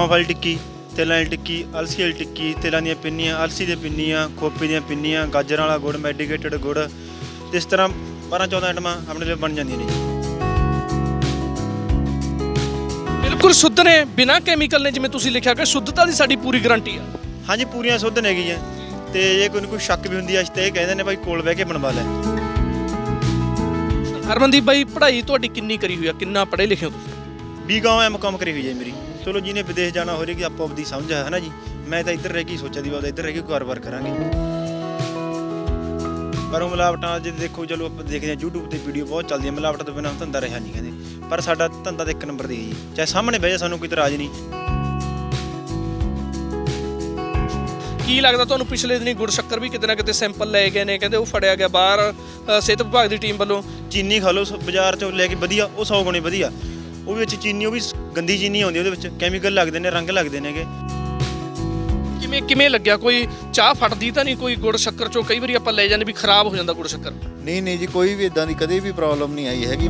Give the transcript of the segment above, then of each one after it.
ਸੌਂਫ ਵਾਲੀ ਟਿੱਕੀ ਤੇਲਾਂ ਵਾਲੀ ਟਿੱਕੀ ਅਲਸੀ ਵਾਲੀ ਟਿੱਕੀ ਤੇਲਾਂ ਦੀਆਂ ਪਿੰਨੀਆਂ ਅਲਸੀ ਦੀਆਂ ਪਿੰਨੀਆਂ ਖੋਪੇ ਦੀਆਂ ਪਿੰਨੀਆਂ ਗਾਜਰਾਂ ਵਾਲਾ ਗੁੜ ਮੈਡੀਕੇਟਡ ਗੁੜ। ਤੇ ਇਸ ਤਰ੍ਹਾਂ 12 14 ਆਈਟਮਾਂ ਆਪਣੇ ਲਈ ਬਣ ਜਾਂਦੀਆਂ ਨੇ ਜੀ। ਬਿਲਕੁਲ ਸ਼ੁੱਧ ਨੇ ਬਿਨਾਂ ਕੈਮੀਕਲ ਨੇ ਜਿਵੇਂ ਤੁਸੀਂ ਲਿਖਿਆ ਕਿ ਸ਼ੁੱਧਤਾ ਦੀ ਸਾਡੀ ਪੂਰੀ ਗਾਰੰਟੀ ਆ। ਹਾਂਜੀ ਪੂਰੀਆਂ ਸੁੱਧ ਨੇ ਗੀਆਂ। ਤੇ ਜੇ ਕੋਈ ਨੂੰ ਕੋਈ ਸ਼ੱਕ ਵੀ ਹੁੰਦੀ ਹੈ ਅਸੀਂ ਤਾਂ ਇਹ ਕਹਿੰਦੇ ਨੇ ਭਾਈ ਕੋਲ ਬਹਿ ਕੇ ਬਣਵਾ ਲੈ। ਹਰਮਨਦੀਪ ਬਾਈ ਪੜ੍ਹਾਈ ਤੁਹਾਡੀ ਕਿੰਨੀ ਕਰੀ ਹੋਈ ਆ? ਕਿੰਨਾ ਪੜ੍ਹੇ ਲਿਖੇ ਹੋ ਤੁਸੀਂ? ਬੀਕਾਮ ਐਮਕਾਮ ਕਰੀ ਹੋਈ ਹੈ ਮੇਰੀ। ਚਲੋ ਜਿਹਨੇ ਵਿਦੇਸ਼ ਜਾਣਾ ਹੋ ਰਿਹਾ ਕਿ ਆਪੋ ਆਪਦੀ ਸਮਝ ਹੈ ਨਾ ਜੀ? ਮੈਂ ਤਾਂ ਇੱਧਰ ਰਹਿ ਕੇ ਹੀ ਸੋਚਿਆ ਦੀ ਬਾਤ ਇੱਧਰ ਰਹਿ ਕੇ ਕਾਰੋਬਾਰ ਕਰਾਂਗੇ। ਪਰ ਉਹ ਮਿਲਾਵਟਾਂ ਜੇ ਦੇਖੋ ਚਲੋ ਆਪਾਂ ਦੇਖਦੇ ਹਾਂ YouTube ਤੇ ਵੀਡੀਓ ਬਹੁਤ ਚੱਲਦੀਆਂ ਮਿਲਾਵਟਾਂ ਤੋਂ ਬਿਨਾਂ ਧੰਦਾ ਰਿਹਾ ਨਹੀਂ ਕਹਿੰਦੇ। ਪਰ ਸਾਡਾ ਧੰਦਾ ਤਾਂ ਇੱਕ ਨੰਬਰ ਦੀ ਹੈ ਜੀ। ਚਾਹੇ ਸਾਹਮਣੇ ਬਹਿ ਜਾ ਸਾਨੂੰ ਕੋਈ ਇਤਰਾਜ਼ ਨਹੀਂ। ਕੀ ਲੱਗਦਾ ਤੁਹਾਨੂੰ ਪਿਛਲੇ ਦਿਨੀ ਗੁੜ ਸ਼ੱਕਰ ਵੀ ਕਿਤੇ ਨਾ ਕਿਤੇ ਸੈਂਪਲ ਲਏ ਗਏ ਨੇ? ਕਹਿੰਦੇ ਉਹ ਫੜਿਆ ਗਿਆ ਬਾਹਰ ਸਿਹਤ ਵਿਭਾਗ ਦੀ ਟੀਮ ਵੱਲੋਂ। ਚੀਨੀ ਖਾ ਲਓ ਸ- ਬਾਜ਼ਾਰ ਚੋਂ ਲੈ ਕੇ ਵਧੀਆ ਉਹ 100 ਗੁਣੀ ਵਧੀਆ। ਉਹ ਵਿੱਚ ਚੀਨੀ ਉਹ ਵੀ ਗੰਦੀ ਚੀਨੀ ਆਉਂਦੀ ਉਹਦੇ ਵਿੱਚ ਕੈਮੀਕਲ ਲੱਗਦੇ ਨੇ ਰੰਗ ਲੱਗਦੇ ਨੇਗੇ ਕਿਵੇਂ ਕਿਵੇਂ ਲੱਗਿਆ? ਕੋਈ ਚਾਹ ਫਟਦੀ ਤਾਂ ਨਹੀਂ ਕੋਈ ਗੁੜ ਸ਼ੱਕਰ ਚੋਂ ਕਈ ਵਾਰੀ ਆਪਾਂ ਲੈ ਜਾਂਦੇ ਵੀ ਖਰਾਬ ਹੋ ਜਾਂਦਾ ਗੁੜ ਸ਼ੱਕਰ। ਨਹੀਂ ਨਹੀਂ ਜੀ ਕੋਈ ਵੀ ਇਦਾਂ ਦੀ ਕਦੇ ਵੀ ਪ੍ਰੋਬਲਮ ਨਹੀਂ ਆਈ ਹੈਗੀ।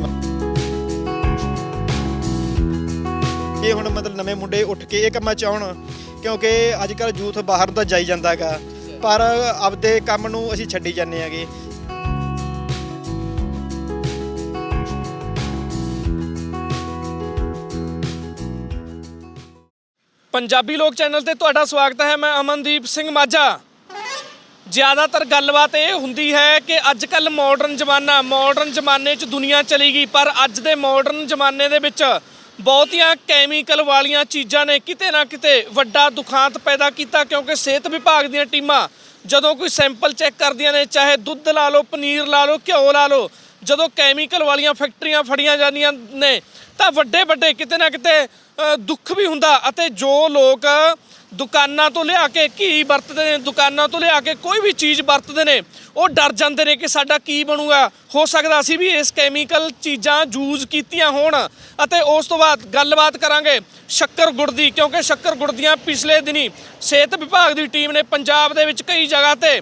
ਇਹ ਹੁਣ ਮਤਲਬ ਨਵੇਂ ਮੁੰਡੇ ਉੱਠ ਕੇ ਇਹ ਕੰਮਾਂ ਚ ਆਉਣ ਕਿਉਂਕਿ ਅੱਜ ਕੱਲ ਯੂਥ ਬਾਹਰ ਤਾਂ ਜਾਈ ਜਾਂਦਾ ਹੈਗਾ। ਪਰ ਆਪਦੇ ਕੰਮ ਨੂੰ ਅਸੀਂ ਛੱਡੀ ਜਾਂਦੇ ਹੈਗੇ। ਪੰਜਾਬੀ ਲੋਕ ਚੈਨਲ ਤੇ ਤੁਹਾਡਾ ਸਵਾਗਤ ਹੈ, ਮੈਂ ਅਮਨਦੀਪ ਸਿੰਘ ਮਾਝਾ। ਜ਼ਿਆਦਾਤਰ ਗੱਲਬਾਤ ਇਹ ਹੁੰਦੀ ਹੈ ਕਿ ਅੱਜ ਕੱਲ ਮਾਡਰਨ ਜ਼ਮਾਨਾ ਮਾਡਰਨ ਜ਼ਮਾਨੇ 'ਚ ਦੁਨੀਆ ਚਲੀ ਗਈ, ਪਰ ਅੱਜ ਦੇ ਮਾਡਰਨ ਜ਼ਮਾਨੇ ਦੇ ਵਿੱਚ ਬਹੁਤੀਆਂ ਕੈਮੀਕਲ ਵਾਲੀਆਂ ਚੀਜ਼ਾਂ ਨੇ ਕਿਤੇ ਨਾ ਕਿਤੇ ਵੱਡਾ ਦੁਖਾਂਤ ਪੈਦਾ ਕੀਤਾ, ਕਿਉਂਕਿ ਸਿਹਤ ਵਿਭਾਗ ਦੀਆਂ ਟੀਮਾਂ ਜਦੋਂ ਕੋਈ ਸੈਂਪਲ ਚੈੱਕ ਕਰਦੀਆਂ ਨੇ, ਚਾਹੇ ਦੁੱਧ ਲਾ ਲਓ, ਪਨੀਰ ਲਾ ਲਓ, ਘਿਓ ਲਾ ਲਓ ਜਦੋਂ ਕੈਮੀਕਲ ਵਾਲੀਆਂ ਫੈਕਟਰੀਆਂ ਫੜੀਆਂ ਜਾਂਦੀਆਂ ਨੇ, ਤਾਂ ਵੱਡੇ ਵੱਡੇ ਕਿਤੇ ਨਾ ਕਿਤੇ ਦੁੱਖ ਵੀ ਹੁੰਦਾ ਅਤੇ ਜੋ ਲੋਕ ਦੁਕਾਨਾਂ ਤੋਂ ਲਿਆ ਕੇ ਘੀ ਵਰਤਦੇ ਨੇ, ਦੁਕਾਨਾਂ ਤੋਂ ਲਿਆ ਕੇ ਕੋਈ ਵੀ ਚੀਜ਼ ਵਰਤਦੇ ਨੇ, ਉਹ ਡਰ ਜਾਂਦੇ ਨੇ ਕਿ ਸਾਡਾ ਕੀ ਬਣੂਗਾ। ਹੋ ਸਕਦਾ ਅਸੀਂ ਵੀ ਇਸ ਕੈਮੀਕਲ ਚੀਜ਼ਾਂ ਯੂਜ਼ ਕੀਤੀਆਂ ਹੋਣ ਅਤੇ ਉਸ ਤੋਂ ਬਾਅਦ ਗੱਲਬਾਤ ਕਰਾਂਗੇ ਸ਼ੱਕਰ ਗੁੜ ਦੀ, ਕਿਉਂਕਿ ਸ਼ੱਕਰ ਗੁੜ ਦੀਆਂ ਪਿਛਲੇ ਦਿਨੀ ਸਿਹਤ ਵਿਭਾਗ ਦੀ ਟੀਮ ਨੇ ਪੰਜਾਬ ਦੇ ਵਿੱਚ ਕਈ ਜਗ੍ਹਾ ਤੇ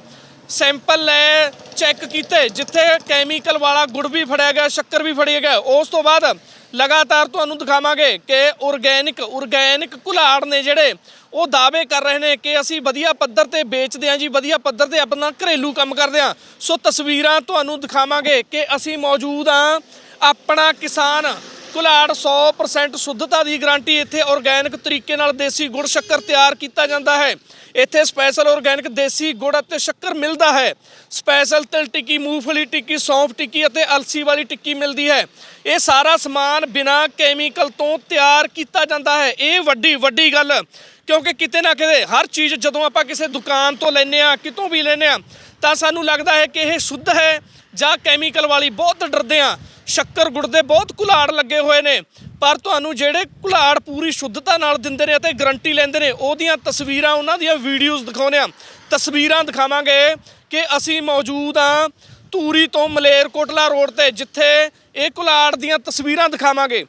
ਸੈਂਪਲ ਲੈ ਚੈੱਕ ਕੀਤੇ, ਜਿੱਥੇ ਕੈਮੀਕਲ ਵਾਲਾ ਗੁੜ ਵੀ ਫੜਿਆ ਗਿਆ, ਸ਼ੱਕਰ ਵੀ ਫੜੀ ਗਿਆ। ਉਸ ਤੋਂ ਬਾਅਦ ਲਗਾਤਾਰ ਤੁਹਾਨੂੰ ਦਿਖਾਵਾਂਗੇ ਕਿ ਆਰਗੈਨਿਕ ਆਰਗੈਨਿਕ ਕੁਲਾੜ ਨੇ ਜਿਹੜੇ, ਉਹ ਦਾਅਵੇ ਕਰ ਰਹੇ ਨੇ ਕਿ ਅਸੀਂ ਵਧੀਆ ਪੱਧਰ ਤੇ ਵੇਚਦੇ ਹਾਂ ਜੀ, ਵਧੀਆ ਪੱਧਰ ਤੇ ਆਪਣਾ ਘਰੇਲੂ ਕੰਮ ਕਰਦੇ ਹਾਂ। ਸੋ ਤਸਵੀਰਾਂ ਤੁਹਾਨੂੰ ਦਿਖਾਵਾਂਗੇ ਕਿ ਅਸੀਂ ਮੌਜੂਦ ਹਾਂ ਆਪਣਾ ਕਿਸਾਨ ਕੁਲਾੜ 100% ਸ਼ੁੱਧਤਾ ਦੀ ਗਾਰੰਟੀ ਇੱਥੇ ਆਰਗੈਨਿਕ ਤਰੀਕੇ ਨਾਲ ਦੇਸੀ ਗੁੜ ਸ਼ੱਕਰ ਤਿਆਰ ਕੀਤਾ ਜਾਂਦਾ ਹੈ। ਇੱਥੇ ਸਪੈਸ਼ਲ ਆਰਗੈਨਿਕ ਦੇਸੀ ਗੁੜ ਅਤੇ ਸ਼ੱਕਰ ਮਿਲਦਾ ਹੈ। ਸਪੈਸ਼ਲ ਤਿਲ ਟਿੱਕੀ, ਮੂੰਗਫਲੀ ਟਿੱਕੀ, ਸੌਂਫ ਟਿੱਕੀ ਅਤੇ ਅਲਸੀ ਵਾਲੀ ਟਿੱਕੀ ਮਿਲਦੀ ਹੈ। ਇਹ ਸਾਰਾ ਸਮਾਨ ਬਿਨਾਂ ਕੈਮੀਕਲ ਤੋਂ ਤਿਆਰ ਕੀਤਾ ਜਾਂਦਾ ਹੈ। ਇਹ ਵੱਡੀ ਵੱਡੀ ਗੱਲ, ਕਿਉਂਕਿ ਕਿਤੇ ਨਾ ਕਿਤੇ ਹਰ ਚੀਜ਼ ਜਦੋਂ ਆਪਾਂ ਕਿਸੇ ਦੁਕਾਨ ਤੋਂ ਲੈਨੇ ਆ ਕਿਤੋਂ ਵੀ ਲੈਨੇ ਆ ਤਾਂ ਸਾਨੂੰ ਲੱਗਦਾ ਹੈ ਕਿ ਇਹ ਸ਼ੁੱਧ ਹੈ ਜਾਂ ਕੈਮੀਕਲ ਵਾਲੀ, ਬਹੁਤ ਡਰਦੇ ਆ ਸ਼ੱਕਰ ਗੁੜ ਦੇ ਬਹੁਤ ਕੁਲਾੜ ਲੱਗੇ ਹੋਏ ਨੇ। ਪਰ ਤੁਹਾਨੂੰ ਜਿਹੜੇ ਕੁਲਾੜ ਪੂਰੀ ਸ਼ੁੱਧਤਾ ਨਾਲ ਦਿੰਦੇ ਨੇ ਅਤੇ ਗਰੰਟੀ ਲੈਂਦੇ ਨੇ, ਉਹਦੀਆਂ ਤਸਵੀਰਾਂ, ਉਹਨਾਂ ਦੀਆਂ ਵੀਡੀਓਜ਼ ਦਿਖਾਉਂਦੇ ਆ ਤਸਵੀਰਾਂ ਦਿਖਾਵਾਂਗੇ ਕਿ ਅਸੀਂ ਮੌਜੂਦ ਆ ਧੂਰੀ ਤੋਂ ਮਲੇਰਕੋਟਲਾ ਰੋਡ ਤੇ, ਜਿੱਥੇ ਇਹ ਕੁਲਾੜ ਦੀਆਂ ਤਸਵੀਰਾਂ ਦਿਖਾਵਾਂਗੇ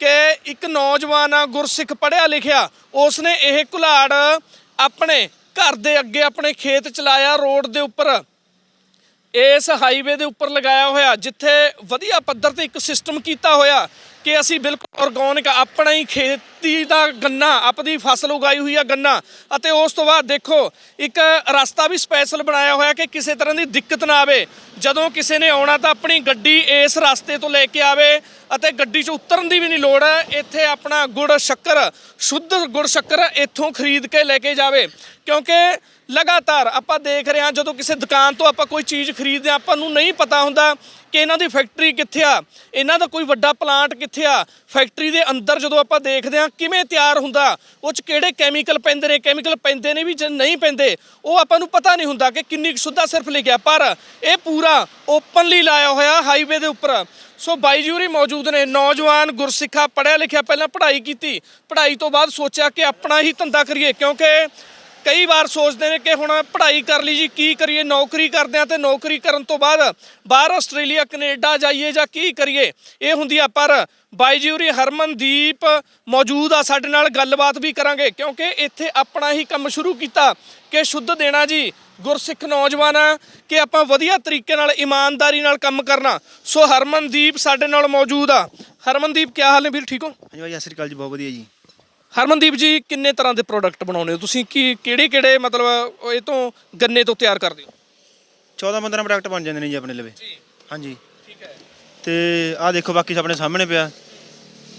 ਕਿ ਇੱਕ ਨੌਜਵਾਨ ਆ, ਗੁਰਸਿੱਖ ਪੜ੍ਹਿਆ ਲਿਖਿਆ, ਉਸਨੇ ਇਹ ਕੁਲਾੜ ਆਪਣੇ ਘਰ ਦੇ ਅੱਗੇ ਆਪਣੇ ਖੇਤ ਚਲਾਇਆ, ਰੋਡ ਦੇ ਉੱਪਰ। ਇਸ ਹਾਈਵੇ ਦੇ ਉੱਪਰ ਲਗਾਇਆ ਹੋਇਆ ਜਿੱਥੇ ਵਧੀਆ ਪੱਧਰ ਤੇ ਇੱਕ ਸਿਸਟਮ ਕੀਤਾ ਹੋਇਆ ਕਿ ਅਸੀਂ ਬਿਲਕੁਲ ਆਰਗੈਨਿਕ ਆਪਣਾ ਹੀ ਖੇਤੀ ਦਾ ਗੰਨਾ ਆਪਣੀ ਫਸਲ ਉਗਾਈ ਹੋਈ ਆ ਗੰਨਾ। ਅਤੇ ਉਸ ਤੋਂ ਬਾਅਦ ਦੇਖੋ, ਇੱਕ ਰਸਤਾ ਵੀ ਸਪੈਸ਼ਲ ਬਣਾਇਆ ਹੋਇਆ ਕਿ ਕਿਸੇ ਤਰ੍ਹਾਂ ਦੀ ਦਿੱਕਤ ਨਾ ਆਵੇ। ਜਦੋਂ ਕਿਸੇ ਨੇ ਆਉਣਾ ਤਾਂ ਆਪਣੀ ਗੱਡੀ ਇਸ ਰਸਤੇ ਤੋਂ ਲੈ ਕੇ ਆਵੇ ਅਤੇ ਗੱਡੀ 'ਚ ਉਤਰਨ ਦੀ ਵੀ ਨਹੀਂ ਲੋੜ ਹੈ। ਇੱਥੇ ਆਪਣਾ ਗੁੜ ਸ਼ੱਕਰ, ਸ਼ੁੱਧ ਗੁੜ ਸ਼ੱਕਰ ਇੱਥੋਂ ਖਰੀਦ ਕੇ ਲੈ ਕੇ ਜਾਵੇ। ਕਿਉਂਕਿ ਲਗਾਤਾਰ ਆਪਾਂ ਦੇਖ ਰਹੇ ਹਾਂ, ਜਦੋਂ ਕਿਸੇ ਦੁਕਾਨ ਤੋਂ ਆਪਾਂ ਕੋਈ ਚੀਜ਼ ਖਰੀਦਦੇ ਹਾਂ, ਆਪਾਂ ਨੂੰ ਨਹੀਂ ਪਤਾ ਹੁੰਦਾ ਕਿ ਇਹਨਾਂ ਦੀ ਫੈਕਟਰੀ ਕਿੱਥੇ ਆ? ਇਹਨਾਂ ਦਾ ਕੋਈ ਵੱਡਾ ਪਲਾਂਟ ਕਿੱਥੇ ਆ? ਫੈਕਟਰੀ ਦੇ ਅੰਦਰ ਜਦੋਂ ਆਪਾਂ ਦੇਖਦੇ ਹਾਂ, ਕਿਵੇਂ ਤਿਆਰ ਹੁੰਦਾ? ਉਹ ਚ ਕਿਹੜੇ ਕੈਮੀਕਲ ਪੈਂਦੇ ਨੇ? ਕੈਮੀਕਲ ਪੈਂਦੇ ਨੇ ਵੀ ਜਾਂ ਨਹੀਂ ਪੈਂਦੇ? ਉਹ ਆਪਾਂ ਨੂੰ ਪਤਾ ਨਹੀਂ ਹੁੰਦਾ ਕਿ ਕਿੰਨੀ ਕੁ ਸ਼ੁੱਧਾ ਸਿਰਫ ਲਿਖਿਆ। ਪਰ ਇਹ ਪੂਰਾ ਓਪਨਲੀ ਲਾਇਆ ਹੋਇਆ ਹਾਈਵੇ ਦੇ ਉੱਪਰ। ਸੋ ਬਾਈ ਜੀ ਮੌਜੂਦ ਨੇ। ਨੌਜਵਾਨ ਗੁਰਸਿੱਖਾ ਪੜ੍ਹਿਆ ਲਿਖਿਆ ਪਹਿਲਾਂ ਪੜ੍ਹਾਈ ਕੀਤੀ। ਪੜ੍ਹਾਈ ਤੋਂ ਬਾਅਦ ਸੋਚਿਆ ਕਿ ਆਪਣਾ ਹੀ ਧੰਦਾ ਕਰੀਏ। ਕਿਉਂਕਿ ਕਈ ਵਾਰ ਸੋਚਦੇ ਨੇ ਕਿ ਹੁਣ ਪੜ੍ਹਾਈ ਕਰ ਲਈ ਜੀ, ਕੀ ਕਰੀਏ? ਨੌਕਰੀ ਕਰਦੇ ਆ ਤੇ ਨੌਕਰੀ ਕਰਨ ਤੋਂ ਬਾਅਦ ਬਾਹਰ ਆਸਟ੍ਰੇਲੀਆ, ਕੈਨੇਡਾ ਜਾਈਏ ਜਾਂ ਕੀ ਕਰੀਏ? ਇਹ ਹੁੰਦੀ ਆ, ਪਰ ਬਾਈ ਜੀ ਹੋਰੀ ਹਰਮਨਦੀਪ ਮੌਜੂਦ ਆ ਸਾਡੇ ਨਾਲ, ਗੱਲਬਾਤ ਵੀ ਕਰਾਂਗੇ, ਕਿਉਂਕਿ ਇੱਥੇ ਆਪਣਾ ਹੀ ਕੰਮ ਸ਼ੁਰੂ ਕੀਤਾ ਕਿ ਸ਼ੁੱਧ ਦੇਣਾ ਜੀ। ਗੁਰਸਿੱਖ ਨੌਜਵਾਨ ਆ ਕਿ ਆਪਾਂ ਵਧੀਆ ਤਰੀਕੇ ਨਾਲ, ਇਮਾਨਦਾਰੀ ਨਾਲ ਕੰਮ ਕਰਨਾ। ਸੋ ਹਰਮਨਦੀਪ ਸਾਡੇ ਨਾਲ ਮੌਜੂਦ ਆ। ਹਰਮਨਦੀਪ ਕੀ ਹਾਲ ਨੇ ਵੀਰ, ਠੀਕ ਹੋ? ਹਾਂਜੀ ਭਾਈ, ਸਤਿ ਸ੍ਰੀ ਅਕਾਲ ਜੀ, ਬਹੁਤ ਵਧੀਆ ਜੀ। ਹਰਮਨਦੀਪ ਜੀ ਕਿੰਨੇ ਤਰ੍ਹਾਂ ਦੇ ਪ੍ਰੋਡਕਟ ਬਣਾਉਂਦੇ ਹੋ? ਤੁਸੀਂ ਕੀ ਕਿਹੜੇ ਕਿਹੜੇ ਮਤਲਬ ਇਹ ਤੋਂ ਗੰਨੇ ਤੋਂ ਤਿਆਰ ਕਰਦੇ ਹੋ? 14 15 ਪ੍ਰੋਡਕਟ ਬਣ ਜਾਂਦੇ ਨੇ ਜੀ ਆਪਣੇ ਲਵੇ। ਜੀ। ਹਾਂਜੀ। ਠੀਕ ਹੈ। ਤੇ ਆਹ ਦੇਖੋ ਬਾਕੀ ਆਪਣੇ ਸਾਹਮਣੇ ਪਿਆ।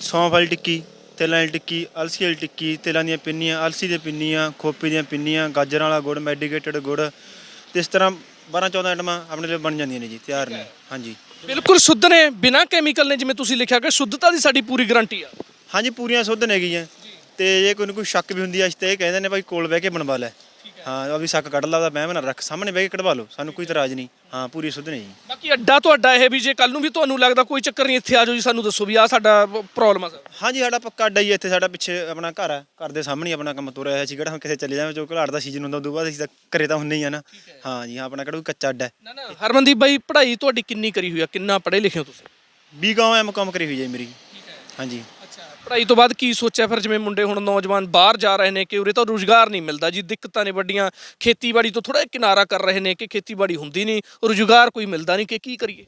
ਸੌਂਫ ਵਾਲੀ ਟਿੱਕੀ ਤੇਲਾਂ ਵਾਲੀ ਟਿੱਕੀ ਅਲਸੀ ਵਾਲੀ ਟਿੱਕੀ ਤੇਲਾਂ ਦੀਆਂ ਪਿੰਨੀਆਂ ਅਲਸੀ ਦੀਆਂ ਪਿੰਨੀਆਂ ਖੋਪੇ ਦੀਆਂ ਪਿੰਨੀਆਂ ਗਾਜਰਾਂ ਵਾਲਾ ਗੁੜ ਮੈਡੀਕੇਟਡ ਗੁੜ। ਤੇ ਇਸ ਤਰ੍ਹਾਂ 12 14 ਆਈਟਮਾਂ ਆਪਣੇ ਲਈ ਬਣ ਜਾਂਦੀਆਂ ਨੇ ਜੀ ਤਿਆਰ ਨੇ। ਹਾਂਜੀ। ਬਿਲਕੁਲ ਸ਼ੁੱਧ ਨੇ ਬਿਨਾਂ ਕੈਮੀਕਲ ਨੇ ਜਿਵੇਂ ਤੁਸੀਂ ਲਿਖਿਆ ਕਿ ਸ਼ੁੱਧਤਾ ਦੀ ਸਾਡੀ ਪੂਰੀ ਗਾਰੰਟੀ ਆ। ਹਾਂਜੀ ਪੂਰੀਆਂ ਸੁੱਧ ਨੇ ਗਈਆਂ ਤੇ ਜੇ ਕੋਈ ਨੂੰ ਕੋਈ ਸ਼ੱਕ ਵੀ ਹੁੰਦੀ ਹੈ ਅਸੀਂ ਤੇ ਇਹ ਕਹਿੰਦੇ ਨੇ ਭਾਈ ਕੋਲ ਬਹਿ ਕੇ ਬਣਵਾ ਲੈ। ਹਾਂ। ਉਹ ਵੀ ਸ਼ੱਕ ਕੱਢ ਲਾ ਉਹਦਾ ਬਹਿਮ ਨਾ ਰੱਖ ਸਾਹਮਣੇ ਬਹਿ ਕੇ ਕਢਵਾ ਲਓ ਸਾਨੂੰ ਕੋਈ ਇਤਰਾਜ਼ ਨਹੀਂ। ਹਾਂ ਪੂਰੀ ਸੁੱਧ ਨੇ ਜੀ ਬਾਕੀ ਅੱਡਾ ਤੁਹਾਡਾ ਇਹ ਵੀ ਜੇ ਕੱਲ ਨੂੰ ਵੀ ਤੁਹਾਨੂੰ ਲੱਗਦਾ ਕੋਈ ਚੱਕਰ ਨਹੀਂ ਇੱਥੇ ਆ ਜਾਓ ਜੀ ਸਾਨੂੰ ਦੱਸੋ ਵੀ ਆ ਸਾਡਾ ਪ੍ਰੋਬਲਮ ਆ ਸਰ। ਹਾਂਜੀ ਸਾਡਾ ਪੱਕਾ ਅੱਡਾ ਹੀ ਹੈ ਇੱਥੇ ਸਾਡਾ ਪਿੱਛੇ ਆਪਣਾ ਘਰ ਹੈ ਘਰ ਦੇ ਸਾਹਮਣੇ ਹੀ ਆਪਣਾ ਕੰਮ ਤੁਰਿਆ ਹੋਇਆ ਸੀ ਕਿਹੜਾ ਹੁਣ ਕਿਸੇ ਚੱਲੇ ਜਾਵੇਂ ਜੋ ਘਲਾੜ ਦਾ ਸੀਜ਼ਨ ਹੁੰਦਾ ਉਦੋਂ ਬਾਅਦ ਅਸੀਂ ਤਾਂ ਘਰੇ ਤਾਂ ਹੁੰਨੇ ਹੀ ਆ ਨਾ। ਹਾਂ। ਜੀ ਹਾਂ ਆਪਣਾ ਕਿਹੜਾ ਕੋਈ ਕੱਚਾ ਅੱਡਾ ਹੈ। ਨਾ ਨਾ ਹਰਮਨਦੀਪ ਬਾਈ ਪੜ੍ਹਾਈ ਤੁਹਾਡੀ ਕਿੰਨੀ ਕਰੀ ਹੋਈ ਆ? ਕਿੰਨਾ ਪੜ੍ਹੇ ਲਿਖੇ ਹੋ ਤੁਸੀਂ? ਬੀਕਾਮ ਐਮਕਾਮ ਕਰੀ ਹੋਈ ਹੈ ਮੇਰੀ। ਹਾਂਜੀ। ਪੜ੍ਹਾਈ ਤੋਂ ਬਾਅਦ ਕੀ ਸੋਚਿਆ ਫਿਰ ਜਿਵੇਂ ਮੁੰਡੇ ਹੁਣ ਨੌਜਵਾਨ ਬਾਹਰ ਜਾ ਰਹੇ ਨੇ ਕਿ ਉਰੇ ਤਾਂ ਰੁਜ਼ਗਾਰ ਨਹੀਂ ਮਿਲਦਾ ਜੀ ਦਿੱਕਤਾਂ ਨੇ ਵੱਡੀਆਂ। ਖੇਤੀਬਾੜੀ ਤੋਂ ਥੋੜਾ ਕਿਨਾਰਾ ਕਰ ਰਹੇ ਨੇ ਕਿ ਖੇਤੀਬਾੜੀ ਹੁੰਦੀ ਨਹੀਂ ਰੁਜ਼ਗਾਰ ਕੋਈ ਮਿਲਦਾ ਨਹੀਂ ਕਿ ਕੀ ਕਰੀਏ?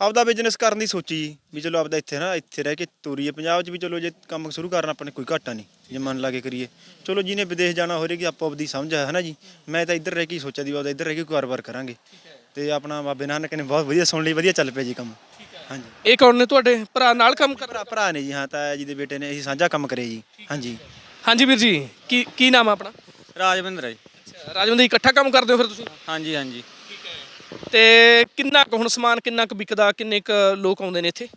ਆਪਦਾ ਬਿਜ਼ਨਸ ਕਰਨ ਦੀ ਸੋਚੀ ਜੀ ਵੀ ਚਲੋ ਆਪਦਾ ਇੱਥੇ ਨਾ ਇੱਥੇ ਰਹਿ ਕੇ ਤੋਰੀਏ ਪੰਜਾਬ 'ਚ ਵੀ ਚਲੋ ਜੇ ਕੰਮ ਸ਼ੁਰੂ ਕਰਨਾ ਆਪਾਂ ਨੇ ਕੋਈ ਘਾਟਾ ਨਹੀਂ ਜੇ ਮਨ ਲਾ ਕੇ ਕਰੀਏ। ਚਲੋ ਜਿਹਨੇ ਵਿਦੇਸ਼ ਜਾਣਾ ਹੋ ਰਿਹਾ ਕਿ ਆਪੋ ਆਪਦੀ ਸਮਝ ਹੈ ਹਨਾ ਜੀ? ਮੈਂ ਤਾਂ ਇੱਧਰ ਰਹਿ ਕੇ ਹੀ ਸੋਚਿਆ ਦੀ ਆਪਦਾ ਇੱਧਰ ਰਹਿ ਕੇ ਕਾਰੋਬਾਰ ਕਰਾਂਗੇ। ਤੇ ਆਪਣਾ ਬਾਬੇ ਨਾਨਕ ਨੇ ਬਹੁਤ ਵਧੀਆ ਸੁਣ ਲਈ ਵਧੀਆ ਚੱਲ ਪਿਆ ਜੀ ਕੰਮ। ਹਾਂਜੀ। ਇਹ ਕੌਣ ਨੇ ਤੁਹਾਡੇ ਭਰਾ ਨਾਲ ਕੰਮ ਕਰ ਭਰਾ ਭਰਾ ਨੇ ਜੀ ਹਾਂ ਤਾਂ ਜੀ ਦੇ ਬੇਟੇ ਨੇ। ਅਸੀਂ ਸਾਂਝਾ ਕੰਮ ਕਰੇ ਜੀ। ਹਾਂਜੀ। ਹਾਂਜੀ ਵੀਰ ਜੀ ਕੀ ਕੀ ਨਾਮ ਆ ਆਪਣਾ? ਰਾਜਵਿੰਦਰ ਜੀ। ਅੱਛਾ ਰਾਜਵੰਦੀ ਇਕੱਠਾ ਕੰਮ ਕਰਦੇ ਹੋ ਫਿਰ ਤੁਸੀਂ? ਹਾਂਜੀ ਹਾਂਜੀ। ਤੇ ਕਿੰਨਾ ਕੁ ਹੁਣ ਸਮਾਨ ਕਿੰਨਾ ਕੁ ਵਿਕਦਾ ਕਿੰਨੇ ਕੁ ਲੋਕ ਆਉਂਦੇ ਨੇ ਇੱਥੇ?